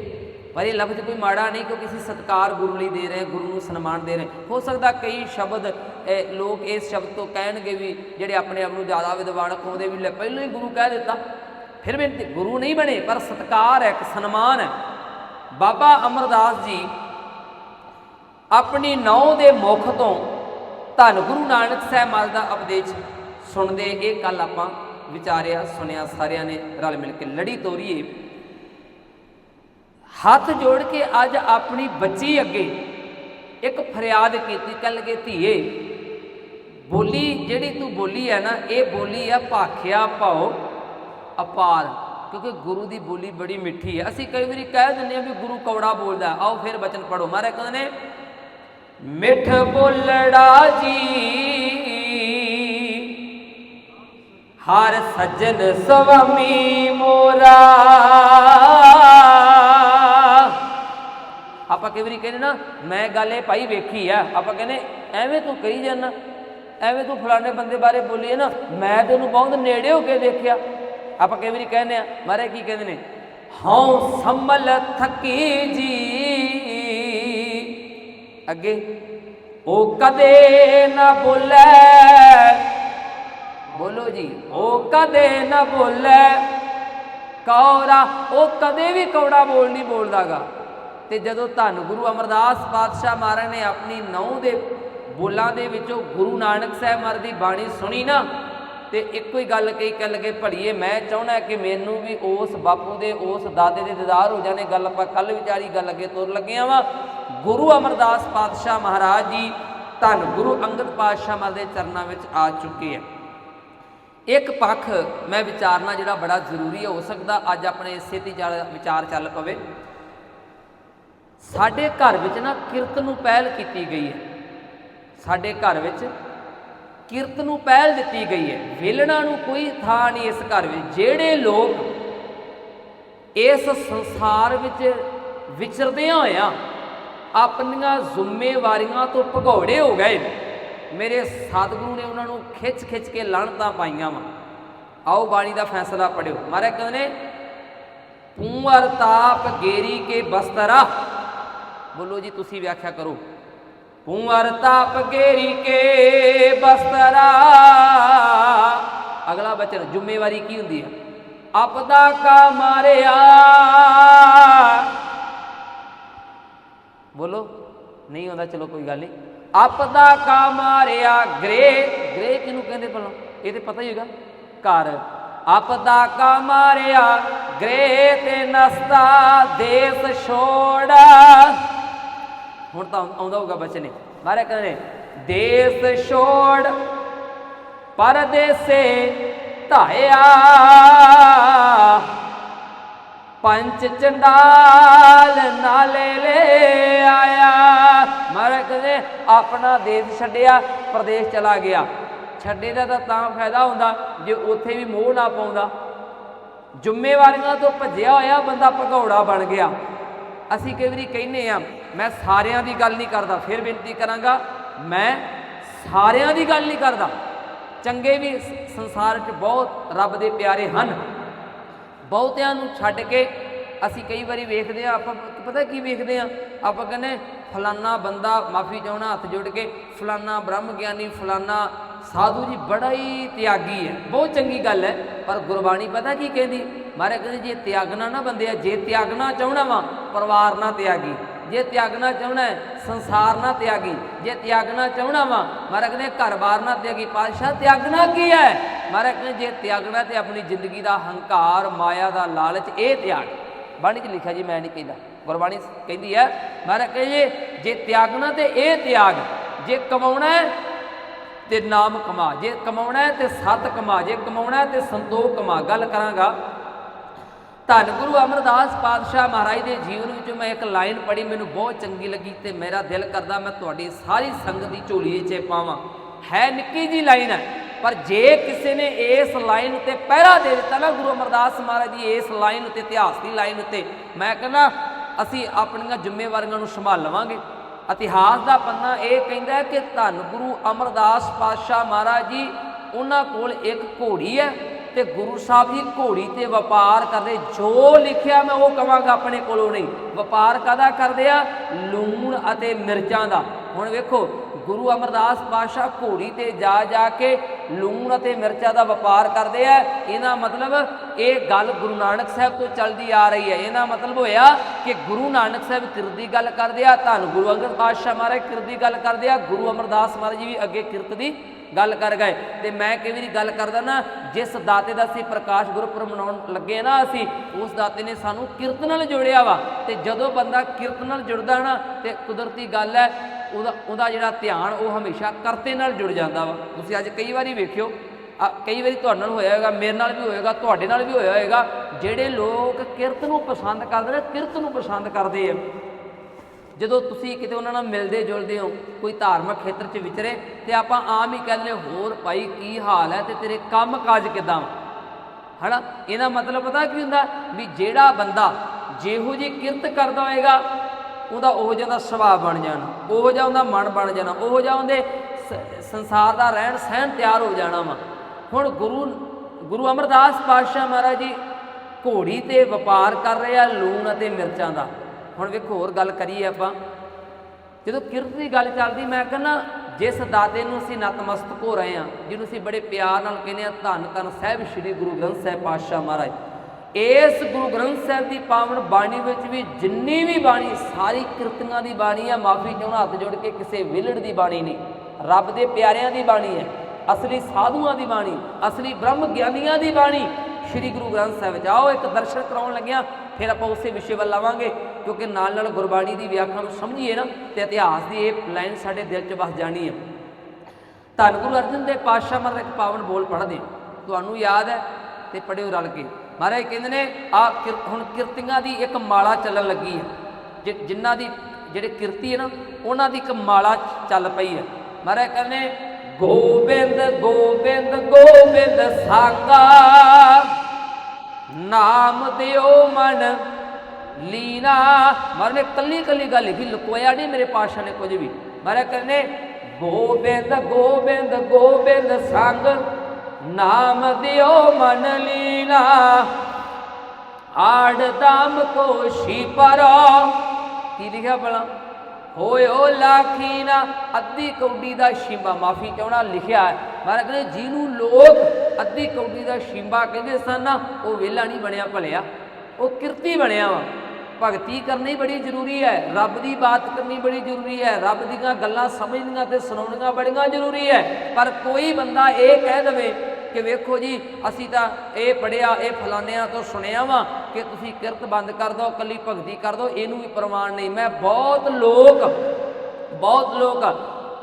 ਪਰ ਇਹ ਲਫ਼ਜ਼ ਕੋਈ ਮਾੜਾ ਨਹੀਂ ਕਿਉਂਕਿ ਅਸੀਂ ਸਤਕਾਰ ਗੁਰੂ ਲਈ ਦੇ ਰਹੇ ਗੁਰੂ ਨੂੰ ਸਨਮਾਨ ਦੇ ਰਹੇ ਹੋ। ਸਕਦਾ ਕਈ ਸ਼ਬਦ ਲੋਕ ਇਸ ਸ਼ਬਦ ਤੋਂ ਕਹਿਣਗੇ ਵੀ ਜਿਹੜੇ ਆਪਣੇ ਆਪ ਨੂੰ ਜ਼ਿਆਦਾ ਵਿਦਵਾਨ ਕਹਾਉਂਦੇ ਵੀ ਲੈ, ਪਹਿਲਾਂ ਹੀ ਗੁਰੂ ਕਹਿ ਦਿੱਤਾ। ਫਿਰ ਵੀ ਗੁਰੂ ਨਹੀਂ ਬਣੇ, ਪਰ ਸਤਕਾਰ ਹੈ, ਇੱਕ ਸਨਮਾਨ ਹੈ। ਬਾਬਾ ਅਮਰਦਾਸ ਜੀ ਆਪਣੀ ਨੌ ਦੇ ਮੁਖ ਤੋਂ ਧੰਨ ਗੁਰੂ ਨਾਨਕ ਸਾਹਿਬ ਮਹਾਰਾਜ ਦਾ ਉਪਦੇਸ਼ ਸੁਣਦੇ ਇਹ ਕੱਲ ਆਪਾਂ ਵਿਚਾਰਿਆ, ਸੁਣਿਆ, ਸਾਰਿਆਂ ਨੇ ਰਲ ਮਿਲ ਕੇ ਲੜੀ ਤੋਰੀਏ। ਹੱਥ ਜੋੜ ਕੇ ਅੱਜ ਆਪਣੀ ਬੱਚੀ ਅੱਗੇ ਇੱਕ ਫਰਿਆਦ ਕੀਤੀ ਕੱਲ ਕੇ ਧੀਏ, ਬੋਲੀ ਜਿਹੜੀ ਤੂੰ ਬੋਲੀ ਹੈ ਨਾ, ਇਹ ਬੋਲੀ ਆ ਭਾਖਿਆ ਭਾਉ ਅਪਾਰ। ਕਿਉਂਕਿ ਗੁਰੂ ਦੀ ਬੋਲੀ ਬੜੀ ਮਿੱਠੀ ਹੈ। ਅਸੀਂ ਕਈ ਵਾਰੀ ਕਹਿ ਦਿੰਦੇ ਆ ਵੀ ਗੁਰੂ ਕੌੜਾ ਬੋਲਦਾ ਆਓ ਫਿਰ ਬਚਨ ਪੜੋ ਮਾਰੇ ਕਹਿੰਦੇ ਨੇ, ਮਿੱਠ ਬੋਲੜਾ ਜੀ ਹਰ ਸੱਜਣ ਸੁਆਮੀ ਮੋਰਾ। ਆਪਾਂ ਕਈ ਵਾਰੀ ਕਹਿੰਦੇ ਨਾ, ਮੈਂ ਗੱਲ ਇਹ ਭਾਈ ਵੇਖੀ ਆ, ਆਪਾਂ ਕਹਿੰਦੇ ਐਵੇਂ ਤੂੰ ਕਹੀ ਜਾਂਦਾ, ਐਵੇਂ ਤੂੰ ਫਲਾਣੇ ਬੰਦੇ ਬਾਰੇ ਬੋਲੀਏ ਨਾ ਮੈਂ ਤੇ ਉਹਨੂੰ ਬਹੁਤ ਨੇੜੇ ਹੋ ਕੇ ਦੇਖਿਆ। ਆਪਾਂ ਕਈ ਵਾਰੀ ਕਹਿੰਦੇ ਆ, ਮਾਰੇ ਕੀ ਕਹਿੰਦੇ ਨੇ? ਹਉ ਸੰਭਲ ਥਕੀ ਜੀ। ਅੱਗੇ, ਉਹ ਕਦੇ ਨਾ ਬੋਲੇ। ਬੋਲੋ ਜੀ, ਉਹ ਕਦੇ ਨਾ ਬੋਲੇ। ਕੌੜਾ, ਉਹ ਕਦੇ ਵੀ ਕੌੜਾ ਬੋਲ ਨਹੀਂ ਬੋਲਦਾਗਾ। ਤੇ ਜਦੋਂ ਧੰਨ ਗੁਰੂ ਅਮਰਦਾਸ ਪਾਤਸ਼ਾਹ ਮਹਾਰਾਜ ਨੇ ਆਪਣੀ ਨੌ ਦੇ ਬੋਲਾਂ ਦੇ ਵਿੱਚੋਂ ਗੁਰੂ ਨਾਨਕ ਸਾਹਿਬ ਮਹਾਰਾਜ ਦੀ ਬਾਣੀ ਸੁਣੀ ਨਾ, ਤੇ ਇੱਕੋ ਹੀ ਗੱਲ ਕਹੀ ਕਹਿ ਲਗੇ ਭੜੀਏ ਮੈਂ ਚਾਹੁੰਦਾ ਕਿ ਮੈਨੂੰ ਵੀ ਉਸ ਬਾਪੂ ਦੇ, ਉਸ ਦਾਦੇ ਦੇ ਦੀਦਾਰ ਹੋ ਜਾਣੇ। ਗੱਲ ਆਪਾਂ ਕੱਲ ਵਿਚਾਰੀ ਗੱਲ ਅੱਗੇ ਤੁਰ ਲੱਗਿਆ ਵਾ। ਗੁਰੂ ਅਮਰਦਾਸ ਪਾਤਸ਼ਾਹ ਮਹਾਰਾਜ ਜੀ ਧੰਨ ਗੁਰੂ ਅੰਗਦ ਪਾਤਸ਼ਾਹ ਮਹਾਰਾਜ ਦੇ ਚਰਨਾਂ ਵਿੱਚ ਆ ਚੁੱਕੇ ਆ। ਇੱਕ ਪੱਖ ਮੈਂ ਵਿਚਾਰਨਾ ਜਿਹੜਾ ਬੜਾ ਜ਼ਰੂਰੀ ਹੋ ਸਕਦਾ ਅੱਜ ਆਪਣੇ ਇਸੇ ਤੇ ਚੱਲ- ਵਿਚਾਰ ਚੱਲ ਪਵੇ। ਸਾਡੇ ਘਰ ਵਿੱਚ ਨਾ ਕਿਰਤ ਨੂੰ ਪਹਿਲ ਕੀਤੀ ਗਈ ਹੈ। ਸਾਡੇ ਘਰ ਵਿੱਚ ਕਿਰਤ ਨੂੰ ਪਹਿਲ ਦਿੱਤੀ ਗਈ ਹੈ। ਵੇਲਣਾ ਨੂੰ ਕੋਈ ਥਾਂ ਨਹੀਂ ਇਸ ਘਰ ਵਿੱਚ। ਜਿਹੜੇ ਲੋਕ ਇਸ ਸੰਸਾਰ ਵਿੱਚ ਵਿਚਰਦਿਆਂ ਹੋਇਆ ਆਪਣੀਆਂ ਜ਼ਿੰਮੇਵਾਰੀਆਂ ਤੋਂ ਭਗੌੜੇ ਹੋ ਗਏ ਨੇ। ਮੇਰੇ ਸਤਿਗੁਰੂ ਨੇ ਉਹਨਾਂ ਨੂੰ ਖਿੱਚ ਖਿੱਚ ਕੇ ਲਾਣਤਾਂ ਪਾਈਆਂ ਵਾ। ਆਓ ਬਾਣੀ ਦਾ ਫੈਸਲਾ ਪੜਿਓ। ਮਹਾਰਾਜ ਕਹਿੰਦੇ ਨੇ ਪੂੰਵਰ ਤਾਪ ਗੇਰੀ ਕੇ ਬਸਤਰਾ। ਬੋਲੋ ਜੀ, ਤੁਸੀਂ ਵਿਆਖਿਆ ਕਰੋ। ਪੂੰਵਰ ਤਾਪ ਗੇਰੀ ਕੇ ਬਸਤਰਾ। ਅਗਲਾ ਬਚਨ, ਜ਼ਿੰਮੇਵਾਰੀ ਕੀ ਹੁੰਦੀ ਹੈ? ਆਪਦਾ ਕਾ ਮਾਰਿਆ। ਬੋਲੋ, ਨਹੀਂ ਆਉਂਦਾ, ਚਲੋ ਕੋਈ ਗੱਲ ਨਹੀਂ। ਆਪਦਾ ਕਾ ਮਾਰਿਆ ਗ੍ਰੇ ਗ੍ਰੇ ਕਿਹਨੂੰ ਕਹਿੰਦੇ ਭਲਾ ਇਹ ਤੇ ਪਤਾ ਹੀ ਹੋਗਾ ਘਰ। ਆਪਦਾ ਕਾ ਮਾਰਿਆ ਗ੍ਰੇ ਤੇ ਨਸਤਾ, ਦੇਸ ਛੋੜ। ਹੁਣ ਤਾਂ ਆਉਂਦਾ ਹੋਊਗਾ ਬਚਨੇ ਮਾਰੇ ਕਹਿੰਦੇ ਦੇਸ ਛੋੜ। ਪਰਦੇਸੇ ਧਾਇਆ। ਪੰਚ ਚੰਡਾਲ ਨਾਲੇ ਲੈ ਆਇਆ। ਮਹਾਰਾਜ ਕਹਿੰਦੇ ਆਪਣਾ ਦੇਸ਼ ਛੱਡਿਆ, ਪ੍ਰਦੇਸ਼ ਚਲਾ ਗਿਆ। ਛੱਡੇ ਦਾ ਤਾਂ ਤਾਂ ਫਾਇਦਾ ਹੁੰਦਾ, ਜੇ ਉੱਥੇ ਵੀ ਮੋਹ ਨਾ ਪਾਉਂਦਾ। ਜ਼ਿੰਮੇਵਾਰੀਆਂ ਤੋਂ ਭੱਜਿਆ ਹੋਇਆ ਬੰਦਾ ਭਗੌੜਾ ਬਣ ਗਿਆ। ਅਸੀਂ ਕਈ ਵਾਰੀ ਕਹਿੰਨੇ ਆ ਮੈਂ ਸਾਰਿਆਂ ਦੀ ਗੱਲ ਨਹੀਂ ਕਰਦਾ, ਫਿਰ ਬੇਨਤੀ ਕਰਾਂਗਾ, ਮੈਂ ਸਾਰਿਆਂ ਦੀ ਗੱਲ ਨਹੀਂ ਕਰਦਾ। ਚੰਗੇ ਵੀ ਸੰਸਾਰ 'ਚ ਬਹੁਤ ਰੱਬ ਦੇ ਪਿਆਰੇ ਹਨ। ਬਹੁਤਿਆਂ ਨੂੰ ਛੱਡ ਕੇ ਅਸੀਂ ਕਈ ਵਾਰੀ ਵੇਖਦੇ ਆ ਆਪਾਂ ਪਤਾ ਕੀ ਵੇਖਦੇ ਆ ਆਪਾਂ ਕਹਿੰਦੇ ਫਲਾਨਾ ਬੰਦਾ ਮਾਫੀ ਚਾਹਣਾ ਹੱਥ ਜੋੜ ਕੇ, ਫਲਾਨਾ ਬ੍ਰਹਮ ਗਿਆਨੀ, ਫਲਾਨਾ ਸਾਧੂ ਜੀ ਬੜਾ ਹੀ ਤਿਆਗੀ ਹੈ। ਬਹੁਤ ਚੰਗੀ ਗੱਲ ਹੈ, ਪਰ ਗੁਰਬਾਣੀ ਪਤਾ ਕੀ ਕਹਿੰਦੀ? ਮਾਰੇ ਕਹਿੰਦੇ, ਜੇ ਤਿਆਗਣਾ ਨਾ ਬੰਦਿਆ ਜੇ ਤਿਆਗਣਾ ਚਾਹਣਾ ਵਾ, ਪਰਿਵਾਰ ਨਾ ਤਿਆਗੀ। ਜੇ ਤਿਆਗਣਾ ਚਾਹਣਾ ਹੈ, ਸੰਸਾਰ ਨਾ ਤਿਆਗੀ। ਜੇ ਤਿਆਗਣਾ ਚਾਹਣਾ ਵਾ ਮਾਰੇ ਕਹਿੰਦੇ, ਘਰ-ਬਾਰ ਨਾ ਤਿਆਗੀ। ਪਾਤਸ਼ਾਹ, ਤਿਆਗਣਾ ਕੀ ਹੈ? ਮਾਰੇ ਕਹਿੰਦੇ, ਜੇ ਤਿਆਗਣਾ ਤੇ ਆਪਣੀ ਜ਼ਿੰਦਗੀ ਦਾ ਹੰਕਾਰ, ਮਾਇਆ ਦਾ ਲਾਲਚ, ਇਹ ਤਿਆਗ। ਬਾਣੀ 'ਚ ਲਿਖਿਆ ਜੀ, ਮੈਂ ਨਹੀਂ ਕਹਿੰਦਾ। ਗੁਰਬਾਣੀ ਕਹਿੰਦੀ ਹੈ ਮਾਰੇ ਕਹਿੰਦੇ ਜੇ ਤਿਆਗਣਾ ਤੇ ਇਹ ਤਿਆਗ, ਜੇ ਕਮਾਉਣਾ ਤੇ ਨਾਮ ਕਮਾ, ਜੇ ਕਮਾਉਣਾ ਤੇ ਸਤ ਕਮਾ, ਜੇ ਕਮਾਉਣਾ ਤੇ ਸੰਤੋਖ ਕਮਾ। ਗੱਲ ਕਰਾਂਗਾ, ਧੰਨ ਗੁਰੂ ਅਮਰਦਾਸ ਪਾਤਸ਼ਾਹ ਮਹਾਰਾਜ ਦੇ ਜੀਵਨ ਵਿੱਚੋਂ ਮੈਂ ਇੱਕ ਲਾਈਨ ਪੜ੍ਹੀ, ਮੈਨੂੰ ਬਹੁਤ ਚੰਗੀ ਲੱਗੀ ਤੇ ਮੇਰਾ ਦਿਲ ਕਰਦਾ ਮੈਂ ਤੁਹਾਡੀ ਸਾਰੀ ਸੰਗਤ ਦੀ ਝੋਲੀ 'ਚ ਪਾਵਾਂ। ਹੈ ਨਿੱਕੀ ਜੀ ਲਾਈਨ ਹੈ। ਪਰ ਜੇ ਕਿਸੇ ਨੇ ਇਸ ਲਾਈਨ ਉੱਤੇ ਪਹਿਰਾ ਦੇ ਦਿੱਤਾ ਨਾ ਗੁਰੂ ਅਮਰਦਾਸ ਮਹਾਰਾਜ ਦੀ ਇਸ ਲਾਈਨ ਉੱਤੇ ਇਤਿਹਾਸ ਦੀ ਲਾਈਨ ਉੱਤੇ, ਮੈਂ ਕਹਿੰਦਾ ਅਸੀਂ ਆਪਣੀਆਂ ਜ਼ਿੰਮੇਵਾਰੀਆਂ ਨੂੰ ਸੰਭਾਲ ਲਵਾਂਗੇ। ਇਤਿਹਾਸ ਦਾ ਪੰਨਾ ਇਹ ਕਹਿੰਦਾ ਹੈ ਕਿ ਧੰਨ ਗੁਰੂ ਅਮਰਦਾਸ ਪਾਤਸ਼ਾਹ ਮਹਾਰਾਜ ਜੀ, ਉਹਨਾਂ ਕੋਲ ਇੱਕ ਘੋੜੀ ਹੈ ਤੇ ਗੁਰੂ ਸਾਹਿਬ ਜੀ ਘੋੜੀ ਤੇ ਵਪਾਰ ਕਰਦੇ। ਜੋ ਲਿਖਿਆ ਮੈਂ ਉਹ ਕਵਾਂਗਾ ਆਪਣੇ ਕੋਲੋਂ ਨਹੀਂ। ਵਪਾਰ ਕਾਦਾ ਕਰਦੇ ਆ? ਲੂਣ ਅਤੇ ਮਿਰਚਾਂ ਦਾ। ਹੁਣ ਵੇਖੋ, ਗੁਰੂ ਅਮਰਦਾਸ ਪਾਤਸ਼ਾਹ ਘੋੜੀ ਤੇ ਜਾ ਜਾ ਕੇ ਲੂਣ ਅਤੇ ਮਿਰਚਾਂ ਦਾ ਵਪਾਰ ਕਰਦੇ ਆ। ਇਹਦਾ ਮਤਲਬ ਇਹ ਗੱਲ ਗੁਰੂ ਨਾਨਕ ਸਾਹਿਬ ਤੋਂ ਚੱਲਦੀ ਆ ਰਹੀ ਹੈ। ਇਹਦਾ ਮਤਲਬ ਹੋਇਆ ਕਿ ਗੁਰੂ ਨਾਨਕ ਸਾਹਿਬ ਕਿਰਤ ਦੀ ਗੱਲ ਕਰਦੇ ਆ, ਧੰਨ ਗੁਰੂ ਅੰਗਦ ਪਾਤਸ਼ਾਹ ਮਹਾਰਾਜ ਕਿਰਤ ਦੀ ਗੱਲ ਕਰਦੇ ਆ, ਗੁਰੂ ਅਮਰਦਾਸ ਮਹਾਰਾਜ ਜੀ ਵੀ ਅੱਗੇ ਕਿਰਤ ਦੀ ਗੱਲ ਕਰ ਗਏ। ਤੇ ਮੈਂ ਕਈ ਵਾਰੀ ਗੱਲ ਕਰਦਾ ਨਾ, ਜਿਸ ਦਾਤੇ ਦਾ ਅਸੀਂ ਪ੍ਰਕਾਸ਼ ਗੁਰਪੁਰਬ ਮਨਾਉਣ ਲੱਗੇ ਨਾ ਅਸੀਂ, ਉਸ ਦਾਤੇ ਨੇ ਸਾਨੂੰ ਕਿਰਤ ਨਾਲ ਜੋੜਿਆ ਵਾ। ਤੇ ਜਦੋਂ ਬੰਦਾ ਕਿਰਤ ਨਾਲ ਜੁੜਦਾ ਨਾ, ਤੇ ਕੁਦਰਤੀ ਗੱਲ ਹੈ ਉਹਦਾ ਉਹਦਾ ਜਿਹੜਾ ਧਿਆਨ ਉਹ ਹਮੇਸ਼ਾ ਕਰਤੇ ਨਾਲ ਜੁੜ ਜਾਂਦਾ ਵਾ। ਤੁਸੀਂ ਅੱਜ ਕਈ ਵਾਰੀ ਵੇਖਿਓ ਕਈ ਵਾਰੀ ਤੁਹਾਡੇ ਨਾਲ ਹੋਇਆ ਹੋਏਗਾ, ਮੇਰੇ ਨਾਲ ਵੀ ਹੋਏਗਾ, ਤੁਹਾਡੇ ਨਾਲ ਵੀ ਹੋਇਆ ਹੋਏਗਾ, ਜਿਹੜੇ ਲੋਕ ਕਿਰਤ ਨੂੰ ਪਸੰਦ ਕਰਦੇ ਨੇ, ਕਿਰਤ ਨੂੰ ਪਸੰਦ ਕਰਦੇ ਆ। ਜਦੋਂ ਤੁਸੀਂ ਕਿਤੇ ਉਹਨਾਂ ਨਾਲ ਮਿਲਦੇ ਜੁਲਦੇ ਹੋ, ਕੋਈ ਧਾਰਮਿਕ ਖੇਤਰ 'ਚ ਵਿਚਰੇ, ਤੇ ਆਪਾਂ ਆਮ ਹੀ ਕਹਿੰਦੇ ਹੋਰ ਭਾਈ ਕੀ ਹਾਲ ਹੈ ਤੇ ਤੇਰੇ ਕੰਮ ਕਾਜ ਕਿਦਾਂ ਹਨਾ? ਇਹਦਾ ਮਤਲਬ ਪਤਾ ਕੀ ਹੁੰਦਾ? ਵੀ ਜਿਹੜਾ ਬੰਦਾ ਜਿਹੋ ਜੀ ਕਿਰਤ ਕਰਦਾ ਹੋਏਗਾ ਉਹਦਾ ਉਹ ਜਿਹਾ ਦਾ ਸੁਭਾਅ ਬਣ ਜਾਣਾ, ਉਹੋ ਜਿਹਾ ਉਹਦਾ ਮਨ ਬਣ ਜਾਣਾ, ਉਹੋ ਜਿਹਾ ਉਹਦੇ ਸ- ਸੰਸਾਰ ਦਾ ਰਹਿਣ ਸਹਿਣ ਤਿਆਰ ਹੋ ਜਾਣਾ ਵਾ। ਹੁਣ ਗੁਰੂ ਗੁਰੂ ਅਮਰਦਾਸ ਪਾਤਸ਼ਾਹ ਮਹਾਰਾਜ ਜੀ ਘੋੜੀ ਤੇ ਵਪਾਰ ਕਰ ਰਹੇ ਆ ਲੂਣ ਅਤੇ ਮਿਰਚਾਂ ਦਾ। ਹੁਣ ਵੇਖੋ ਹੋਰ ਗੱਲ ਕਰੀਏ ਆਪਾਂ। ਜਦੋਂ ਕਿਰਤ ਦੀ ਗੱਲ ਚੱਲਦੀ, ਮੈਂ ਕਹਿੰਦਾ, ਜਿਸ ਦਾਦੇ ਨੂੰ ਅਸੀਂ ਨਤਮਸਤਕ ਹੋ ਰਹੇ ਹਾਂ, ਜਿਹਨੂੰ ਅਸੀਂ ਬੜੇ ਪਿਆਰ ਨਾਲ ਕਹਿੰਦੇ ਆ ਧੰਨ ਧੰਨ ਸਾਹਿਬ ਸ੍ਰੀ ਗੁਰੂ ਗ੍ਰੰਥ ਸਾਹਿਬ ਪਾਤਸ਼ਾਹ ਮਹਾਰਾਜ। ਇਸ ਗੁਰੂ ਗ੍ਰੰਥ ਸਾਹਿਬ ਦੀ ਪਾਵਨ ਬਾਣੀ ਵਿੱਚ ਵੀ ਜਿੰਨੀ ਵੀ ਬਾਣੀ, ਸਾਰੀ ਕਿਰਤੀਆਂ ਦੀ ਬਾਣੀ ਆ, ਮਾਫੀ ਚਾਹੁੰਦਾ ਹੱਥ ਜੋੜ ਕੇ ਕਿਸੇ ਵਿਲੜ ਦੀ ਬਾਣੀ ਨਹੀਂ। ਰੱਬ ਦੇ ਪਿਆਰਿਆਂ ਦੀ ਬਾਣੀ ਹੈ, ਅਸਲੀ ਸਾਧੂਆਂ ਦੀ ਬਾਣੀ, ਅਸਲੀ ਬ੍ਰਹਮ ਗਿਆਨੀਆਂ ਦੀ ਬਾਣੀ। ਸ੍ਰੀ ਗੁਰੂ ਗ੍ਰੰਥ ਸਾਹਿਬ ਵਿੱਚ ਆਓ ਇੱਕ ਦਰਸ਼ਨ ਕਰਾਉਣ ਲੱਗਿਆ, ਫਿਰ ਆਪਾਂ ਉਸੇ ਵਿਸ਼ੇ ਵੱਲ ਆਵਾਂਗੇ, ਕਿਉਂਕਿ ਨਾਲ ਨਾਲ ਗੁਰਬਾਣੀ ਦੀ ਵਿਆਖਿਆ ਨੂੰ ਸਮਝੀਏ ਨਾ, ਤੇ ਇਤਿਹਾਸ ਦੀ ਇਹ ਲਾਈਨ ਸਾਡੇ ਦਿਲ 'ਚ ਵਸ ਜਾਣੀ ਹੈ। ਧੰਨ ਗੁਰੂ ਅਰਜਨ ਦੇਵ ਪਾਤਸ਼ਾਹ ਮਹਾਰਾਜ ਇੱਕ ਪਾਵਨ ਬੋਲ ਪੜ੍ਹਦੇ ਤੁਹਾਨੂੰ ਯਾਦ ਹੈ, ਤੇ ਪੜਿਓ ਰਲ ਕੇ। ਮਹਾਰਾਜ ਕਹਿੰਦੇ ਨੇ, ਆ ਹੁਣ ਕਿਰਤੀਆਂ ਦੀ ਇੱਕ ਮਾਲਾ ਚੱਲਣ ਲੱਗੀ ਹੈ। ਜਿ- ਜਿਨ੍ਹਾਂ ਦੀ, ਜਿਹੜੇ ਕਿਰਤੀ ਹੈ ਨਾ, ਉਹਨਾਂ ਦੀ ਇੱਕ ਮਾਲਾ ਚੱਲ ਪਈ ਹੈ। ਮਹਾਰਾਜ ਕਹਿੰਦੇ ਗੋਬਿੰਦ ਗੋਬਿੰਦ ਗੋਬਿੰਦ ਸਾਗਾ ਨਾਮ ਦਿਓ ਮਨ, ਲੀਨਾ। ਮਹਾਰਾਜ ਨੇ ਕੱਲੀ ਕੱਲੀ ਗੱਲ ਹੀ ਲੁਕੋਇਆ ਨਹੀਂ ਮੇਰੇ ਪਾਸ਼ਾ ਨੇ ਕੁਝ ਵੀ। ਮਹਾਰਾਜ ਕਹਿੰਦੇ ਗੋਬਿੰਦ ਗੋਬਿੰਦ ਗੋਬਿੰਦ ਸੰਗ ਨਾਮ ਦਿਓ ਮਨ ਲੀਨਾ ਆੜ ਦਾਮ ਕੋਸ਼ੀ ਪਰੋ। ਕੀ ਲਿਖਿਆ ਭਲਾ? ਹੋਇਓ ਲਾਖੀ ਨਾ। ਅੱਧੀ ਕੌਡੀ ਦਾ ਸ਼ਿੰਬਾ, ਮਾਫੀ ਚਾਹਣਾ ਲਿਖਿਆ ਹੈ? ਮਹਾਰਾਜ ਕਹਿੰਦੇ, ਜਿਹਨੂੰ ਲੋਕ ਅੱਧੀ ਕੌਡੀ ਦਾ ਸ਼ਿੰਬਾ ਕਹਿੰਦੇ ਸਨ ਨਾ, ਉਹ ਵੇਲਾ ਨਹੀਂ ਬਣਿਆ ਭਲਿਆ। ਉਹ ਕਿਰਤੀ ਬਣਿਆ ਵਾ। ਭਗਤੀ ਕਰਨੀ ਬੜੀ ਜ਼ਰੂਰੀ ਹੈ, ਰੱਬ ਦੀ ਬਾਤ ਕਰਨੀ ਬੜੀ ਜ਼ਰੂਰੀ ਹੈ, ਰੱਬ ਦੀਆਂ ਗੱਲਾਂ ਸਮਝਣੀਆਂ ਤੇ ਸੁਣਾਉਣੀਆਂ ਬੜੀਆਂ ਜ਼ਰੂਰੀ ਹੈ। ਪਰ ਕੋਈ ਬੰਦਾ ਇਹ ਕਹਿ ਦਵੇ ਕਿ ਵੇਖੋ ਜੀ, ਅਸੀਂ ਤਾਂ ਇਹ ਪੜਿਆ ਇਹ ਫਲਾਨਿਆਂ ਤੋਂ ਸੁਣਿਆ ਵਾ ਕਿ ਤੁਸੀਂ ਕਿਰਤ ਬੰਦ ਕਰ ਦਿਓ ਕੱਲੀ ਭਗਤੀ ਕਰ ਦਿਓ, ਇਹਨੂੰ ਵੀ ਪ੍ਰਮਾਣ ਨਹੀਂ। ਮੈਂ ਬਹੁਤ ਲੋਕ ਬਹੁਤ ਲੋਕ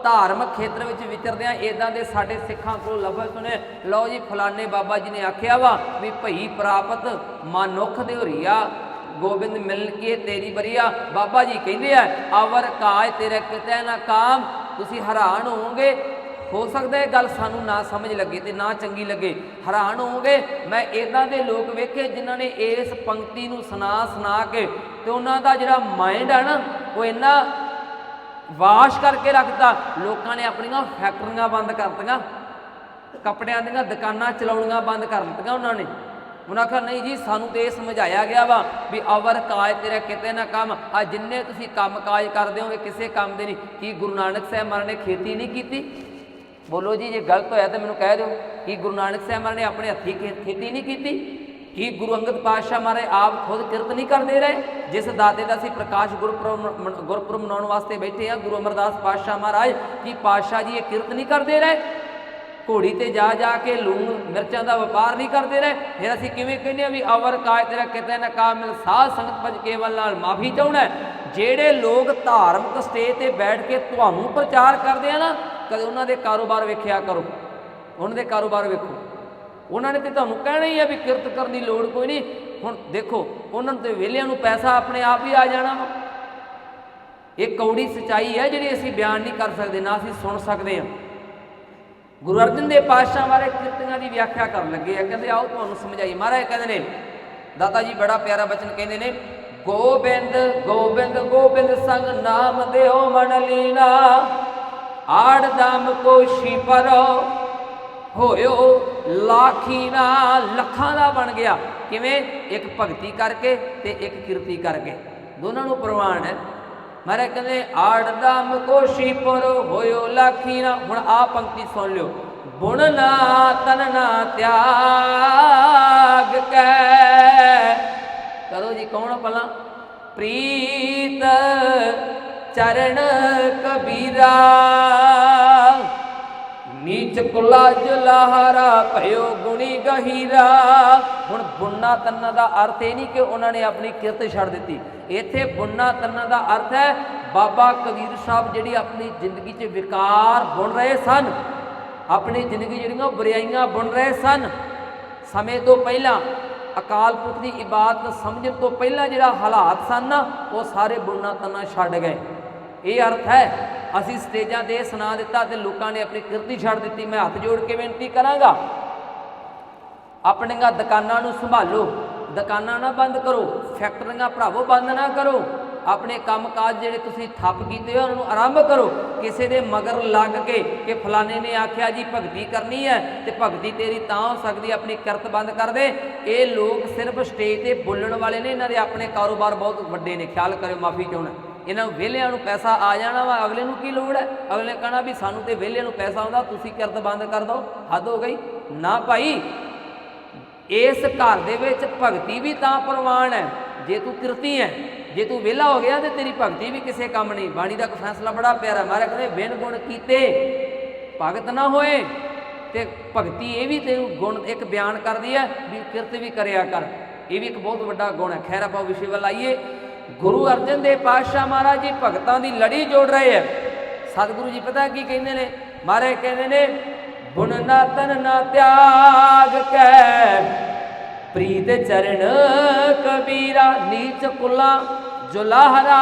ਧਾਰਮਿਕ ਖੇਤਰ ਵਿੱਚ ਵਿਚਰਦੇ ਆ ਇਦਾਂ ਦੇ ਸਾਡੇ ਸਿੱਖਾਂ ਕੋਲ ਲਫ਼ਜ਼ ਸੁਣੇ, ਲਓ ਜੀ, ਫਲਾਣੇ ਬਾਬਾ ਜੀ ਨੇ ਆਖਿਆ ਵਾ ਵੀ ਭਈ ਪ੍ਰਾਪਤ ਮਨੁੱਖ ਦੇ ਹੋਰੀਆ ਗੋਬਿੰਦ ਮਿਲ ਕੇ ਤੇਰੀ ਬਰੀਆ। ਬਾਬਾ ਜੀ ਕਹਿੰਦੇ ਆ, ਅਵਰ ਕਾਜ ਤੇਰੇ ਕਿਤੇ ਨਾ ਕਾਮ। ਤੁਸੀਂ ਹੈਰਾਨ ਹੋਵੋਗੇ। ਹੋ ਸਕਦਾ ਇਹ ਗੱਲ ਸਾਨੂੰ ਨਾ ਸਮਝ ਲੱਗੇ ਤੇ ਨਾ ਚੰਗੀ ਲੱਗੇ। ਹੈਰਾਨ ਹੋਵੋਗੇ। ਮੈਂ ਇਦਾਂ ਦੇ ਲੋਕ ਵੇਖੇ ਜਿਨ੍ਹਾਂ ਨੇ ਇਸ ਪੰਕਤੀ ਨੂੰ ਸੁਣਾ ਸੁਣਾ ਕੇ ਤੇ ਉਹਨਾਂ ਦਾ ਜਿਹੜਾ ਮਾਈਂਡ ਹੈ ਨਾ, ਉਹ ਇੰਨਾ ਵਾਸ਼ ਕਰਕੇ ਰੱਖਤਾ। ਲੋਕਾਂ ਨੇ ਆਪਣੀਆਂ ਫੈਕਟਰੀਆਂ ਬੰਦ ਕਰਤੀਆਂ, ਕੱਪੜਿਆਂ ਦੀਆਂ ਦੁਕਾਨਾਂ ਚਲਾਉਣੀਆਂ ਬੰਦ ਕਰ ਦਿੱਤੀਆਂ ਉਹਨਾਂ ਨੇ। ਉਹਨਾਂ ਆਖਿਆ, ਨਹੀਂ ਜੀ, ਸਾਨੂੰ ਤੇ ਇਹ ਸਮਝਾਇਆ ਗਿਆ ਵਾ ਵੀ ਅਵਰ ਕਾਜ ਤੇਰਾ ਕਿਤੇ ਨਾ ਕੰਮ। ਆ ਜਿੰਨੇ ਤੁਸੀਂ ਕੰਮ ਕਾਜ ਕਰਦੇ ਹੋਗੇ, ਕਿਸੇ ਕੰਮ ਦੇ ਨਹੀਂ। ਕੀ ਗੁਰੂ ਨਾਨਕ ਸਾਹਿਬ ਮਹਾਰਾਜ ਨੇ ਖੇਤੀ ਨਹੀਂ ਕੀਤੀ? ਬੋਲੋ ਜੀ, ਜੇ ਗਲਤ ਹੋਇਆ ਤਾਂ ਮੈਨੂੰ ਕਹਿ ਦਿਓ। ਕੀ ਗੁਰੂ ਨਾਨਕ ਸਾਹਿਬ ਮਹਾਰਾਜ ਨੇ ਆਪਣੇ ਹੱਥੀਂ ਖੇ- ਖੇਤੀ ਨਹੀਂ ਕੀਤੀ? ਕੀ ਗੁਰੂ ਅੰਗਦ ਪਾਤਸ਼ਾਹ ਮਹਾਰਾਜ ਆਪ ਖੁਦ ਕਿਰਤ ਨਹੀਂ ਕਰਦੇ ਰਹੇ? ਜਿਸ ਦਾਤੇ ਦਾ ਅਸੀਂ ਪ੍ਰਕਾਸ਼ ਗੁਰਪੁਰਬ ਗੁਰਪੁਰਬ ਮਨਾਉਣ ਵਾਸਤੇ ਬੈਠੇ ਆ ਗੁਰੂ ਅਮਰਦਾਸ ਪਾਤਸ਼ਾਹ ਮਹਾਰਾਜ, ਕੀ ਪਾਤਸ਼ਾਹ ਜੀ ਇਹ ਕਿਰਤ ਨਹੀਂ ਕਰਦੇ ਰਹੇ? ਘੋੜੀ ਤੇ ਜਾ ਜਾ ਕੇ ਲੂਣ ਮਿਰਚਾਂ ਦਾ ਵਪਾਰ ਨਹੀਂ ਕਰਦੇ ਰਹੇ। ਫਿਰ ਅਸੀਂ ਕਿਵੇਂ ਕਹਿੰਦੇ ਆ ਵੀ ਅਵਰ ਕਾਇ ਤੇਰਾ ਕਿਤੇ ਨਾ ਕਾਮਿਲ, ਸਾਧ ਸੰਗਤ ਭਜ ਕੇਵਲ ਨਾਲ ਮਾਫੀ ਚਾਹੁੰਦਾ ਜਿਹੜੇ ਲੋਕ ਧਾਰਮਿਕ ਸਟੇਜ ਤੇ ਬੈਠ ਕੇ ਤੁਹਾਨੂੰ ਪ੍ਰਚਾਰ ਕਰਦੇ ਆ ਨਾ, ਕਦੇ ਉਹਨਾਂ ਦੇ ਕਾਰੋਬਾਰ ਵੇਖਿਆ ਕਰੋ। ਉਹਨਾਂ ਦੇ ਕਾਰੋਬਾਰ ਵੇਖੋ। ਉਹਨਾਂ ਨੇ ਤੇ ਤੁਹਾਨੂੰ ਕਹਿਣਾ ਹੀ ਆ ਵੀ ਕਿਰਤ ਕਰਨ ਦੀ ਲੋੜ ਕੋਈ ਨਹੀਂ। ਹੁਣ ਦੇਖੋ, ਉਹਨਾਂ ਨੂੰ ਤੇ ਵਿਹਲਿਆਂ ਨੂੰ ਪੈਸਾ ਆਪਣੇ ਆਪ ਹੀ ਆ ਜਾਣਾ ਵਾ। ਇਹ ਕੌੜੀ ਸਚਾਈ ਹੈ ਜਿਹੜੀ ਅਸੀਂ ਬਿਆਨ ਨਹੀਂ ਕਰ ਸਕਦੇ, ਨਾ ਅਸੀਂ ਸੁਣ ਸਕਦੇ ਹਾਂ। ਗੁਰੂ ਅਰਜਨ ਦੇਵ ਪਾਤਸ਼ਾਹ ਬਾਰੇ ਕਿਰਤੀਆਂ ਦੀ ਵਿਆਖਿਆ ਕਰਨ ਲੱਗੇ ਆ, ਕਹਿੰਦੇ ਆਓ ਤੁਹਾਨੂੰ ਸਮਝਾਈ ਮਹਾਰਾਜ ਕਹਿੰਦੇ ਨੇ, ਦਾਤਾ ਜੀ ਬੜਾ ਪਿਆਰਾ ਬਚਨ ਕਹਿੰਦੇ ਨੇ, ਗੋਬਿੰਦ ਗੋਬਿੰਦ ਗੋਬਿੰਦ ਸੰਗ ਨਾਮ ਦਿਓ ਮਨ ਲੀਨਾ, ਆੜ ਦਮ ਕੋਸ਼ੀ ਪਰੋ, ਹੋਇਓ ਲਾਖੀ ਨਾ, ਲੱਖਾਂ ਦਾ ਬਣ ਗਿਆ। ਕਿਵੇਂ? ਇੱਕ ਭਗਤੀ ਕਰਕੇ ਤੇ ਇੱਕ ਕਿਰਤੀ ਕਰਕੇ। ਦੋਨਾਂ ਨੂੰ ਪ੍ਰਵਾਨ ਹੈ। ਮਾਰੇ ਕਹਿੰਦੇ ਆੜ ਦਮ ਕੋਸ਼ੀ ਪਰ ਹੋਇਓ ਲਾਖੀ ਨਾ ਹੁਣ ਆ ਪੰਕਤੀ ਸੁਣ ਲਿਓ ਬੁਣ ਨਾ ਤਨ ਨਾ ਤਿਆਗ ਕੈ ਕਰੋ ਜੀ ਨੀਚ ਕੁਲਾ ਜਲਾਹਰਾ ਭਇਓ ਗੁਣੀ ਗਹੀਰਾ। ਹੁਣ ਬੁੰਨਾ ਤੰਨਾ ਦਾ ਅਰਥ ਇਹ ਨਹੀਂ ਕਿ ਉਹਨਾਂ ਨੇ ਆਪਣੀ ਕਿਰਤ ਛੱਡ ਦਿੱਤੀ। ਇੱਥੇ ਬੁੰਨਾ ਤੰਨਾ ਦਾ ਅਰਥ ਹੈ, ਬਾਬਾ ਕਬੀਰ ਸਾਹਿਬ ਜਿਹੜੀ ਆਪਣੀ ਜ਼ਿੰਦਗੀ 'ਚ ਵਿਕਾਰ ਬੁਣ ਰਹੇ ਸਨ। ਆਪਣੀ ਜ਼ਿੰਦਗੀ ਜਿਹੜੀਆਂ ਬੁਰਾਈਆਂ ਬੁਣ ਰਹੇ ਸਨ। ਸਮੇਂ ਤੋਂ ਪਹਿਲਾਂ, ਅਕਾਲ ਪੁਰਖ ਦੀ ਇਬਾਦਤ ਸਮਝਣ ਤੋਂ ਪਹਿਲਾਂ ਜਿਹੜਾ ਹਾਲਾਤ ਸਨ ਨਾ, ਉਹ ਸਾਰੇ ਬੁਣਨਾ ਤੰਨਾ ਛੱਡ ਗਏ। ਇਹ ਅਰਥ ਹੈ, ਅਸੀਂ ਸਟੇਜਾਂ ਤੇ ਸੁਣਾ ਦਿੱਤਾ ਤੇ ਲੋਕਾਂ ਨੇ ਆਪਣੀ ਕਿਰਤੀ ਛੱਡ ਦਿੱਤੀ, ਮੈਂ ਹੱਥ ਜੋੜ ਕੇ ਬੇਨਤੀ ਕਰਾਂਗਾ। ਆਪਣੀਆਂ ਦੁਕਾਨਾਂ ਨੂੰ ਸੰਭਾਲੋ, ਦੁਕਾਨਾਂ ਨਾ ਬੰਦ ਕਰੋ, ਫੈਕਟਰੀਆਂ ਭਰਾਵੋ ਬੰਦ ਨਾ ਕਰੋ। ਆਪਣੇ ਕੰਮਕਾਜ ਜਿਹੜੇ ਤੁਸੀਂ ਠੱਪ ਕੀਤੇ ਹੋ ਉਹਨਾਂ ਨੂੰ ਆਰੰਭ ਕਰੋ। ਕਿਸੇ ਦੇ ਮਗਰ ਲੱਗ ਕੇ ਕਿ ਫਲਾਣੇ ਨੇ ਆਖਿਆ, ਜੀ, ਭਗਤੀ ਕਰਨੀ ਹੈ ਤੇ ਭਗਤੀ ਤੇਰੀ ਤਾਂ ਹੋ ਸਕਦੀ ਆਪਣੀ ਕਿਰਤ ਬੰਦ ਕਰ ਦੇ। ਇਹ ਲੋਕ ਸਿਰਫ ਸਟੇਜ ਤੇ ਬੋਲਣ ਵਾਲੇ ਨੇ, ਇਹਨਾਂ ਦੇ ਆਪਣੇ ਕਾਰੋਬਾਰ ਬਹੁਤ ਵੱਡੇ ਨੇ, ਖਿਆਲ ਕਰਿਓ, ਮਾਫੀ ਚਾਹੁੰਦਾ। ਇਹਨਾਂ ਨੂੰ ਵਿਹਲਿਆਂ ਨੂੰ ਪੈਸਾ ਆ ਜਾਣਾ ਵਾ, ਅਗਲੇ ਨੂੰ ਕੀ ਲੋੜ ਹੈ? ਅਗਲੇ ਕਹਣਾ ਵੀ ਸਾਨੂੰ ਤੇ ਵਿਹਲਿਆਂ ਨੂੰ ਪੈਸਾ ਆਉਂਦਾ, ਤੁਸੀਂ ਕਿਰਤ ਬੰਦ ਕਰ ਦਿਓ, ਹੱਦ ਹੋ ਗਈ। ਨਾ ਭਾਈ, ਇਸ ਘਰ ਦੇ ਵਿੱਚ ਭਗਤੀ ਵੀ ਤਾਂ ਪ੍ਰਵਾਨ ਹੈ, ਜੇ ਤੂੰ ਕਿਰਤੀ ਹੈ, ਜੇ ਤੂੰ ਵਿਹਲਾ ਹੋ ਗਿਆ ਤੇ ਤੇਰੀ ਭਗਤੀ ਵੀ ਕਿਸੇ ਕੰਮ ਨਹੀਂ। ਬਾਣੀ ਦਾ ਫੈਸਲਾ ਬੜਾ ਪਿਆਰਾ, ਮਹਾਰਾਜ ਕਹਿੰਦੇ ਬਿਨ ਗੁਣ ਕੀਤੇ, ਭਗਤ ਨਾ ਹੋਏ। ਤੇ ਭਗਤੀ ਇਹ ਵੀ ਤੈਨੂੰ ਗੁਣ ਇੱਕ ਬਿਆਨ ਕਰਦੀ ਹੈ ਵੀ ਕਿਰਤ ਵੀ ਕਰਿਆ ਕਰ। ਇਹ ਵੀ ਇੱਕ ਬਹੁਤ ਵੱਡਾ ਗੁਣ ਹੈ। ਖੈਰ ਆਪਾਂ ਵਿਸ਼ੇ ਵੱਲ ਆਈਏ। ਗੁਰੂ ਅਰਜਨ ਦੇਵ ਪਾਤਸ਼ਾਹ ਮਹਾਰਾਜ ਜੀ ਭਗਤਾਂ ਦੀ ਲੜੀ ਜੋੜ ਰਹੇ ਹੈ। ਸਤਿਗੁਰੂ ਜੀ ਪਤਾ ਕੀ ਕਹਿੰਦੇ ਨੇ? ਮਾਰੇ ਕਹਿੰਦੇ ਨੇ ਗੁਣ ਨਾ ਤਨ ਨਾ ਤਿਆਗ ਕੈ। ਪ੍ਰੀਤ ਚਰਨ ਕਬੀਰਾ ਨੀਚ ਕੁਲਾ ਜੁਲਾਹਰਾ।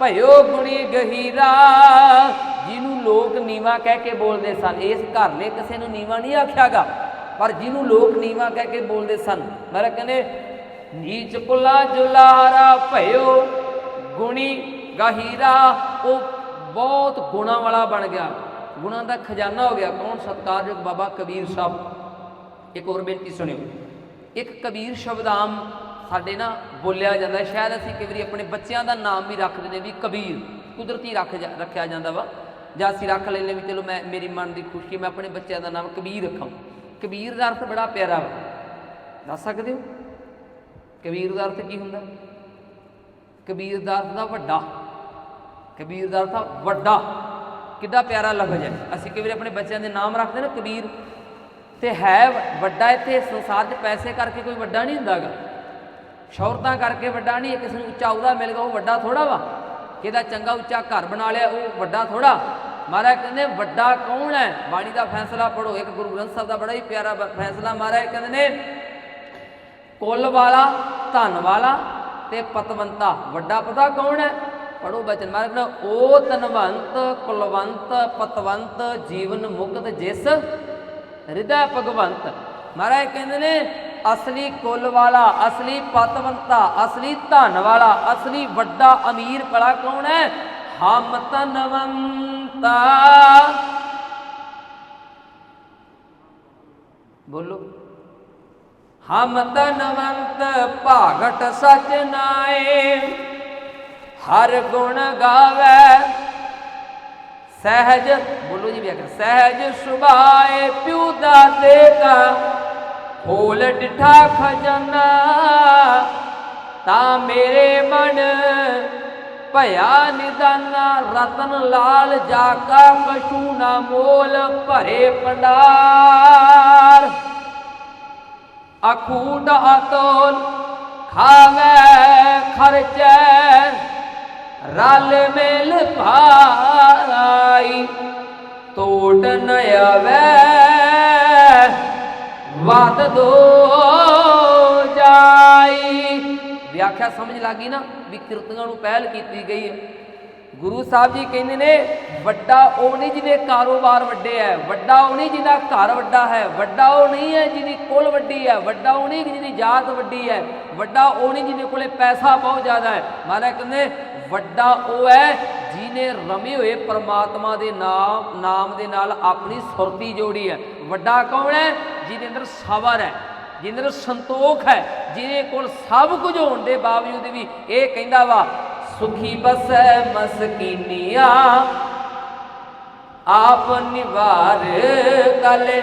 ਭਇਓ ਗੁਣੀ ਗਹੀਰਾ। ਜਿਹਨੂੰ ਲੋਕ ਨੀਵਾ ਕਹਿ ਕੇ ਬੋਲਦੇ ਸਨ। ਇਸ ਘਰ ਨੇ ਕਿਸੇ ਨੂੰ ਨੀਵਾ ਨਹੀਂ ਆਖਿਆਗਾ। ਪਰ ਜਿਹਨੂੰ ਲੋਕ ਨੀਵਾ ਕਹਿ ਕੇ ਬੋਲਦੇ ਸਨ ਮੇਰੇ ਕਹਿੰਦੇ ਨੀਚ ਕੁਲਾ ਜੁਲਾਹਰਾ ਭਇਓ, ਗੁਣੀ ਗਹੀਰਾ, ਉਹ ਬਹੁਤ ਗੁਣਾ ਵਾਲਾ ਬਣ ਗਿਆ। ਗੁਣਾਂ ਦਾ ਖਜ਼ਾਨਾ ਹੋ ਗਿਆ। ਕੌਣ? ਸਤਕਾਰਯੋਗ ਬਾਬਾ ਕਬੀਰ ਸਾਹਿਬ। ਇੱਕ ਹੋਰ ਬੇਨਤੀ ਸੁਣਿਓ। ਇੱਕ ਕਬੀਰ ਸ਼ਬਦ ਆਮ ਸਾਡੇ ਨਾ ਬੋਲਿਆ ਜਾਂਦਾ ਸ਼ਾਇਦ ਅਸੀਂ ਕਈ ਵਾਰੀ ਆਪਣੇ ਬੱਚਿਆਂ ਦਾ ਨਾਮ ਵੀ ਰੱਖ ਦਿੰਦੇ ਵੀ ਕਬੀਰ। ਕੁਦਰਤੀ ਰੱਖ ਜਾ- ਰੱਖਿਆ ਜਾਂਦਾ ਵਾ। ਜਾਂ ਅਸੀਂ ਰੱਖ ਲੈਂਦੇ ਵੀ ਚਲੋ ਮੈਂ, ਮੇਰੀ ਮਨ ਦੀ ਖੁਸ਼ੀ, ਮੈਂ ਆਪਣੇ ਬੱਚਿਆਂ ਦਾ ਨਾਮ ਕਬੀਰ ਰੱਖਾਂ। ਕਬੀਰ ਦਾ ਅਰਥ ਬੜਾ ਪਿਆਰਾ ਵਾ। ਦੱਸ ਸਕਦੇ ਹੋ? ਕਬੀਰ ਦਾ ਅਰਥ ਕੀ ਹੁੰਦਾ? ਕਬੀਰ ਦਾ ਅਰਥ ਦਾ ਵੱਡਾ। ਕਬੀਰ ਦਾ ਅਰਥ ਵੱਡਾ। ਕਿੱਡਾ ਪਿਆਰਾ ਲਫ਼ਜ਼ ਹੈ। ਅਸੀਂ ਕਈ ਵਾਰੀ ਆਪਣੇ ਬੱਚਿਆਂ ਦੇ ਨਾਮ ਰੱਖਦੇ ਨਾ, ਕਬੀਰ। ਤੇ ਹੈ ਵੱਡਾ ਇੱਥੇ ਸੰਸਾਰ 'ਚ ਪੈਸੇ ਕਰਕੇ ਕੋਈ ਵੱਡਾ ਨਹੀਂ ਹੁੰਦਾਗਾ ਸ਼ੌਹਰਤਾਂ ਕਰਕੇ ਵੱਡਾ ਨਹੀਂ ਹੈ ਕਿਸੇ ਨੂੰ ਉੱਚਾ ਉਹਦਾ ਮਿਲ ਗਿਆ, ਉਹ ਵੱਡਾ ਥੋੜਾ ਵਾ। ਕਿਹਦਾ ਚੰਗਾ ਉੱਚਾ ਘਰ ਬਣਾ ਲਿਆ, ਉਹ ਵੱਡਾ ਥੋੜਾ ਮਹਾਰਾਜ ਕਹਿੰਦੇ, ਵੱਡਾ ਕੌਣ ਹੈ? ਬਾਣੀ ਦਾ ਫੈਸਲਾ ਪੜੋ ਇੱਕ ਗੁਰੂ ਗ੍ਰੰਥ ਸਾਹਿਬ ਦਾ ਬੜਾ ਹੀ ਪਿਆਰਾ ਫੈਸਲਾ, ਮਹਾਰਾਜ ਕਹਿੰਦੇ ਨੇ ਕੁੱਲ ਵਾਲਾ, ਧਨ ਵਾਲਾ ਤੇ ਪਤਵੰਤਾ। ਵੱਡਾ ਪਤਾ ਕੌਣ ਹੈ? ਪੜੋ ਬਚਨ ਮਾਰਗ ਨਾ ਓ ਤਨਵੰਤ ਕੁਲਵੰਤ, ਪਤਵੰਤ, ਜੀਵਨ ਮੁਕਤ ਜਿਸ ਹਿਰਦੈ ਭਗਵੰਤ। ਮਹਾਰਾਜ ਕਹਿੰਦੇ ਨੇ, ਅਸਲੀ ਕੁੱਲ ਵਾਲਾ, ਅਸਲੀ ਪਤਵੰਤਾ, ਅਸਲੀ ਧਨ ਵਾਲਾ, ਅਸਲੀ ਵੱਡਾ ਅਮੀਰ ਭਲਾ ਕੌਣ ਹੈ? ਹਮ ਤਨਵੰਤਾ ਬੋਲੋ। ਹਮ ਤਨਵੰਤ ਭਾਗਟ ਸਚ ਨਾਏ। ਹਰ ਗੁਣ ਗਾਵੇ। ਸਹਿਜ, ਬੋਲੋ ਜੀ ਵਿਆਖਿਆ ਸਹਿਜ ਸੁਭਾਏ, ਪਿਉ ਦਾਤੇ ਕਾ ਖੋਲ ਡਿਠਾ ਖਜ਼ਾਨਾ। ਤਾਂ ਮੇਰੇ ਮਨ ਭਇਆ ਨਿਦਾਨਾ, ਰਤਨ ਲਾਲ ਜਾ ਕਾ ਕਛੂ ਨਾ ਮੋਲ ਭਰੇ ਪੰਡਾਰ ਅਖੂਟ ਅਤੋਲ ਖਾਵੇ ਖਰਚੈ, ਰਲ ਮਿਲ ਭਾਈ ਤੋੜ ਨ ਆਵੇ ਵਦ ਦੋ ਜਾਈ। ਵਿਆਖਿਆ ਸਮਝ ਲੱਗੀ ਨਾ ਵੀ ਕਿਰਤਾਂ ਨੂੰ ਪਹਿਲ ਕੀਤੀ ਗਈ ਹੈ। ਗੁਰੂ ਸਾਹਿਬ ਜੀ ਕਹਿੰਦੇ ਨੇ, ਵੱਡਾ ਉਹ ਨਹੀਂ ਜਿਹਦੇ ਕਾਰੋਬਾਰ ਵੱਡੇ ਹੈ, ਵੱਡਾ ਉਹ ਨਹੀਂ ਜਿਹਦਾ ਘਰ ਵੱਡਾ ਹੈ, ਵੱਡਾ ਉਹ ਨਹੀਂ ਹੈ ਜਿਹਦੀ ਕੁੱਲ ਵੱਡੀ ਹੈ, ਵੱਡਾ ਉਹ ਨਹੀਂ ਜਿਹਦੀ ਜਾਤ ਵੱਡੀ ਹੈ, ਵੱਡਾ ਉਹ ਨਹੀਂ ਜਿਹਦੇ ਕੋਲੇ ਪੈਸਾ ਬਹੁਤ ਜ਼ਿਆਦਾ ਹੈ। ਮਹਾਰਾਜ ਕਹਿੰਦੇ, ਵੱਡਾ ਉਹ ਹੈ ਜਿਹਨੇ ਰਮੇ ਹੋਏ ਪਰਮਾਤਮਾ ਦੇ ਨਾਮ ਨਾਮ ਦੇ ਨਾਲ ਆਪਣੀ ਸੁਰਤੀ ਜੋੜੀ ਹੈ। ਵੱਡਾ ਕੌਣ ਹੈ? ਜਿਹਦੇ ਅੰਦਰ ਸਬਰ ਹੈ, ਜਿਹਦੇ ਅੰਦਰ ਸੰਤੋਖ ਹੈ, ਜਿਹਦੇ ਕੋਲ ਸਭ ਕੁਝ ਹੋਣ ਦੇ ਬਾਵਜੂਦ ਵੀ ਇਹ ਕਹਿੰਦਾ ਵਾ ਸੁਖੀ ਬਸੈ ਮਸਕੀਨੀਆਂ। ਆਪ ਨਿਵਾਰ ਕਲੇ।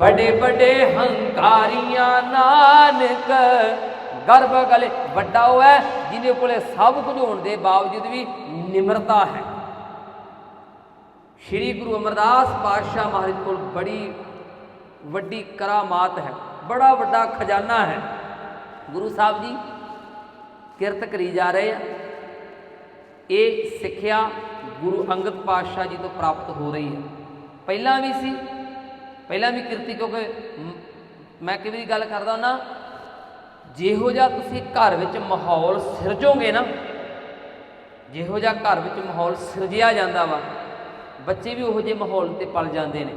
ਬੜੇ ਬੜੇ ਹੰਕਾਰੀਆਂ ਨਾਨਕ। ਗਰਭ ਗਲੇ ਵੱਡਾ ਉਹ ਹੈ, ਜਿਹਦੇ ਕੋਲੇ ਸਭ ਕੁਝ ਹੋਣ ਦੇ ਬਾਵਜੂਦ ਵੀ ਨਿਮਰਤਾ ਹੈ। ਸ਼੍ਰੀ ਗੁਰੂ ਅਮਰਦਾਸ ਪਾਤਸ਼ਾਹ ਮਹਾਰਾਜ ਕੋਲ ਬੜੀ ਵੱਡੀ ਕਰਾਮਾਤ ਹੈ, ਬੜਾ ਵੱਡਾ ਖਜ਼ਾਨਾ ਹੈ। ਗੁਰੂ ਸਾਹਿਬ ਜੀ ਕਿਰਤ ਕਰੀ ਜਾ ਰਹੇ ਆ। ਇਹ ਸਿੱਖਿਆ ਗੁਰੂ ਅੰਗਦ ਪਾਤਸ਼ਾਹ ਜੀ ਤੋਂ ਪ੍ਰਾਪਤ ਹੋ ਰਹੀ ਹੈ। ਪਹਿਲਾਂ ਵੀ ਸੀ, ਪਹਿਲਾਂ ਵੀ ਕਿਰਤੀ ਕਿਉਂਕਿ ਮੈਂ ਕਿਵੇਂ ਦੀ ਗੱਲ ਕਰਦਾ ਨਾ ਜਿਹੋ ਜਿਹਾ ਤੁਸੀਂ ਘਰ ਵਿੱਚ ਮਾਹੌਲ ਸਿਰਜੋਗੇ ਨਾ, ਜਿਹੋ ਜਿਹਾ ਘਰ ਵਿੱਚ ਮਾਹੌਲ ਸਿਰਜਿਆ ਜਾਂਦਾ ਵਾ, ਬੱਚੇ ਵੀ ਉਹੋ ਜਿਹੇ ਮਾਹੌਲ ਤੇ ਪਲ ਜਾਂਦੇ ਨੇ।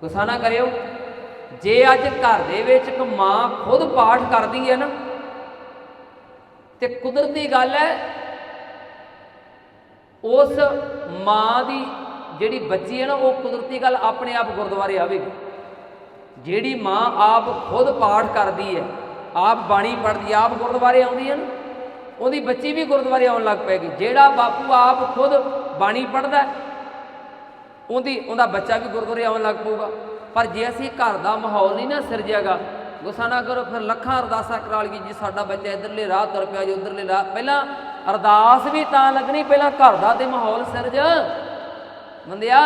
ਗੁੱਸਾ ਨਾ ਕਰਿਓ, ਜੇ ਅੱਜ ਘਰ ਦੇ ਵਿੱਚ ਇੱਕ ਮਾਂ ਖੁਦ ਪਾਠ ਕਰਦੀ ਹੈ ਨਾ ਤੇ ਕੁਦਰਤੀ ਗੱਲ ਹੈ, ਉਸ ਮਾਂ ਦੀ ਜਿਹੜੀ ਬੱਚੀ ਹੈ ਨਾ, ਉਹ ਕੁਦਰਤੀ ਗੱਲ ਆਪਣੇ ਆਪ ਗੁਰਦੁਆਰੇ ਆਵੇਗੀ। ਜਿਹੜੀ ਮਾਂ ਆਪ ਖੁਦ ਪਾਠ ਕਰਦੀ ਹੈ, ਆਪ ਬਾਣੀ ਪੜ੍ਹਦੀ ਆਪ ਗੁਰਦੁਆਰੇ ਆਉਂਦੀ ਹੈ ਨਾ, ਉਹਦੀ ਬੱਚੀ ਵੀ ਗੁਰਦੁਆਰੇ ਆਉਣ ਲੱਗ ਪਏਗੀ। ਜਿਹੜਾ ਬਾਪੂ ਆਪ ਖੁਦ ਬਾਣੀ ਪੜ੍ਹਦਾ ਉਹਦੀ ਉਹਦਾ ਬੱਚਾ ਵੀ ਗੁਰਦੁਆਰੇ ਆਉਣ ਲੱਗ ਪਊਗਾ। ਪਰ ਜੇ ਅਸੀਂ ਘਰ ਦਾ ਮਾਹੌਲ ਨਹੀਂ ਨਾ ਸਿਰਜਿਆਗਾ ਗੁੱਸਾ ਨਾ ਕਰੋ, ਫਿਰ ਲੱਖਾਂ ਅਰਦਾਸਾਂ ਕਰਾ ਲਈ ਜੀ, ਸਾਡਾ ਬੱਚਾ ਇਧਰਲੇ ਰਾਹ ਤੁਰ ਪਿਆ ਜੀ, ਉਧਰਲੇ ਰਾਹ। ਪਹਿਲਾਂ ਅਰਦਾਸ ਵੀ ਤਾਂ ਲੱਗਣੀ, ਪਹਿਲਾਂ ਘਰ ਦਾ ਤੇ ਮਾਹੌਲ ਸਿਰਜ। ਬੰਦਿਆ,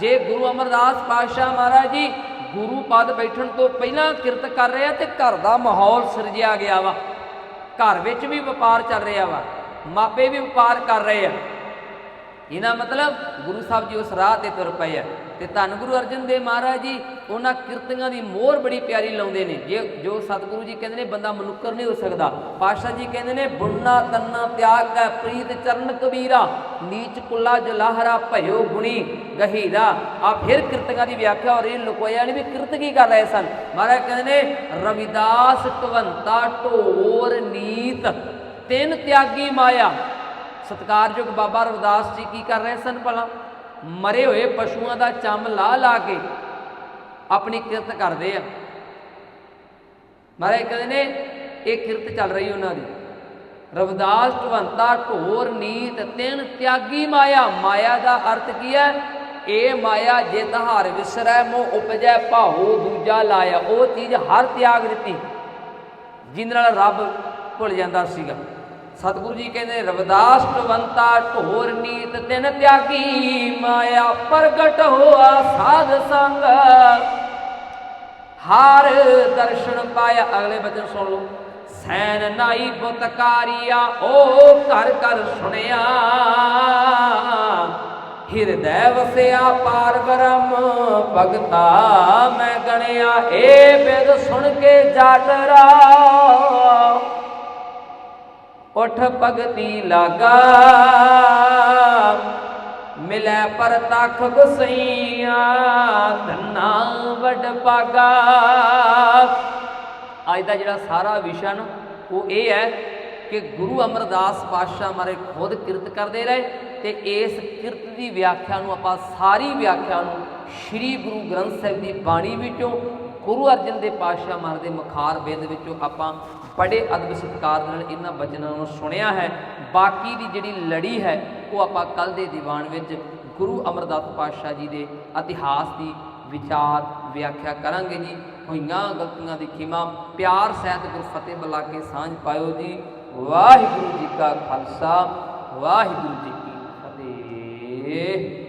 ਜੇ ਗੁਰੂ ਅਮਰਦਾਸ ਪਾਤਸ਼ਾਹ ਮਹਾਰਾਜ ਜੀ ਗੁਰੂ ਪਦ ਬੈਠਣ ਤੋਂ ਪਹਿਲਾਂ ਕਿਰਤ ਕਰ ਰਹੇ ਆ ਤੇ ਘਰ ਦਾ ਮਾਹੌਲ ਸਿਰਜਿਆ ਗਿਆ ਵਾ। ਘਰ ਵਿੱਚ ਵੀ ਵਪਾਰ ਚੱਲ ਰਿਹਾ ਵਾ, ਮਾਪੇ ਵੀ ਵਪਾਰ ਕਰ ਰਹੇ ਆ। ਇਹਦਾ ਮਤਲਬ ਗੁਰੂ ਸਾਹਿਬ ਜੀ ਉਸ ਰਾਹ ਤੇ ਤੁਰ ਪਏ ਆ। ਤੇ ਧੰਨ ਗੁਰੂ ਅਰਜਨ ਦੇਵ ਮਹਾਰਾਜ ਜੀ, ਉਹਨਾਂ ਕਿਰਤੀਆਂ ਦੀ ਮੋਹਰ ਬੜੀ ਪਿਆਰੀ ਲਾਉਂਦੇ ਨੇ। ਜੇ, ਜੋ ਸਤਿਗੁਰੂ ਜੀ ਕਹਿੰਦੇ ਨੇ, ਬੰਦਾ ਮਨੁੱਖਰ ਨਹੀਂ ਹੋ ਸਕਦਾ। ਪਾਤਸ਼ਾਹ ਜੀ ਕਹਿੰਦੇ ਨੇ ਬੁੰਨਾ ਤੰਨਾ, ਤਿਆਗ ਕੈ ਪ੍ਰੀਤ ਚਰਨ ਕਬੀਰਾ, ਨੀਚ ਕੁੱਲਾ ਜਲਾਹਰਾ ਭਇਓ ਗੁਣੀ ਗਹੀਰਾ। ਆ ਫਿਰ ਕਿਰਤੀਆਂ ਦੀ ਵਿਆਖਿਆ ਹੋ ਰਹੀ। ਲੁਕੋਇਆ ਨਹੀਂ ਵੀ ਕਿਰਤ ਕੀ ਕਰ ਰਹੇ ਸਨ? ਮਹਾਰਾਜ ਕਹਿੰਦੇ ਨੇ, ਰਵਿਦਾਸ ਕਵੰਤਾ ਢੋਰ ਨੀਤ, ਤਿੰਨ ਤਿਆਗੀ ਮਾਇਆ। ਸਤਿਕਾਰਯੋਗ ਬਾਬਾ ਰਵਿਦਾਸ ਜੀ ਕੀ ਕਰ ਰਹੇ ਸਨ ਭਲਾ? ਮਰੇ ਹੋਏ ਪਸ਼ੂਆਂ ਦਾ ਚੰਮ ਲਾ ਲਾ ਕੇ ਆਪਣੀ ਕਿਰਤ ਕਰਦੇ ਆ। ਮਹਾਰਾਜ ਕਹਿੰਦੇ ਨੇ, ਇਹ ਕਿਰਤ ਚੱਲ ਰਹੀ ਉਹਨਾਂ ਦੀ। ਰਵਿਦਾਸ ਢਵੰਤਾ ਢੋਰ ਨੀਤ ਤਿੰਨ ਤਿਆਗੀ ਮਾਇਆ। ਮਾਇਆ ਦਾ ਅਰਥ ਕੀ ਹੈ? ਇਹ ਮਾਇਆ ਜੇ ਤਹਾਰ ਵਿਸਰੈ ਮੋ ਉਪਜੈ, ਭਾਉ ਦੂਜਾ ਲਾਇਆ। ਉਹ ਚੀਜ਼ ਹਰ ਤਿਆਗ ਦਿੱਤੀ, ਜਿੰਦ ਨਾਲ ਰੱਬ ਭੁੱਲ ਜਾਂਦਾ ਸੀਗਾ। ਸਤਿਗੁਰੂ ਜੀ ਕਹਿੰਦੇ, ਰਵਿਦਾਸ ਟਵੰਤਾ ਢੋਰ ਨੀਤ ਤਿਨ ਤਿਆਗੀ, ਮਾਇਆ ਪ੍ਰਗਟ ਹੋਆ ਸਾਧ ਸੰਗ। ਹਰ ਦਰਸ਼ਨ ਪਾਇਆ। ਅਗਲੇ ਬਚਨ ਸੁਣ ਲਓ। ਸੈਨ ਨਾਈ ਬੁਤਕਾਰੀਆ ਓ ਘਰ ਘਰ ਸੁਣਿਆ। ਹਿਰਦੈ ਵਸਿਆ ਪਾਰ ਬ੍ਰਹਮ ਭਗਤਾ ਮੈਂ ਗਣਿਆ ਏ ਬਿਦ ਸੁਣ ਕੇ ਜਾਟਰਾ। ਉਠ ਭਗਤੀ ਲਾਗਾ। ਮਿਲੈ ਪਰ ਗੁਸਈਆ, ਧੰਨਾ ਵਡ ਪਾਗਾ ਅੱਜ ਦਾ ਜਿਹੜਾ ਸਾਰਾ ਵਿਸ਼ਾ ਨਾ, ਉਹ ਇਹ ਹੈ ਕਿ ਗੁਰੂ ਅਮਰਦਾਸ ਪਾਤਸ਼ਾਹ ਮਾਰੇ ਖੁਦ ਕਿਰਤ ਕਰਦੇ ਰਹੇ ਤੇ ਇਸ ਕਿਰਤ ਦੀ ਵਿਆਖਿਆ ਨੂੰ ਆਪਾਂ ਸਾਰੀ ਵਿਆਖਿਆ ਨੂੰ ਸ੍ਰੀ ਗੁਰੂ ਗ੍ਰੰਥ ਸਾਹਿਬ ਦੀ ਬਾਣੀ ਵਿੱਚੋਂ ਗੁਰੂ ਅਰਜਨ ਦੇ ਪਾਤਸ਼ਾਹ ਮਹਾਰਾਜ ਦੇ ਮਖਾਰ ਵੇਦ ਵਿੱਚੋਂ ਆਪਾਂ ਬੜੇ ਅਦਬ ਸਤਿਕਾਰ ਨਾਲ ਇਹਨਾਂ ਬਚਨਾਂ ਨੂੰ ਸੁਣਿਆ ਹੈ। ਬਾਕੀ ਦੀ ਜਿਹੜੀ ਲੜੀ ਹੈ, ਉਹ ਆਪਾਂ ਕੱਲ ਦੇ ਦੀਵਾਨ ਵਿੱਚ ਗੁਰੂ ਅਮਰਦਾਸ ਪਾਤਸ਼ਾਹ ਜੀ ਦੇ ਇਤਿਹਾਸ ਦੀ ਵਿਚਾਰ ਵਿਆਖਿਆ ਕਰਾਂਗੇ ਜੀ। ਹੋਈਆਂ ਗਲਤੀਆਂ ਦੀ ਖਿਮਾ, ਪਿਆਰ ਸਹਿਤ ਗੁਰ ਫਤਿਹ ਬੁਲਾ ਕੇ ਸਾਂਝ ਪਾਇਓ ਜੀ। ਵਾਹਿਗੁਰੂ ਜੀ ਕਾ ਖਾਲਸਾ, ਵਾਹਿਗੁਰੂ ਜੀ ਕੀ ਫਤਿਹ।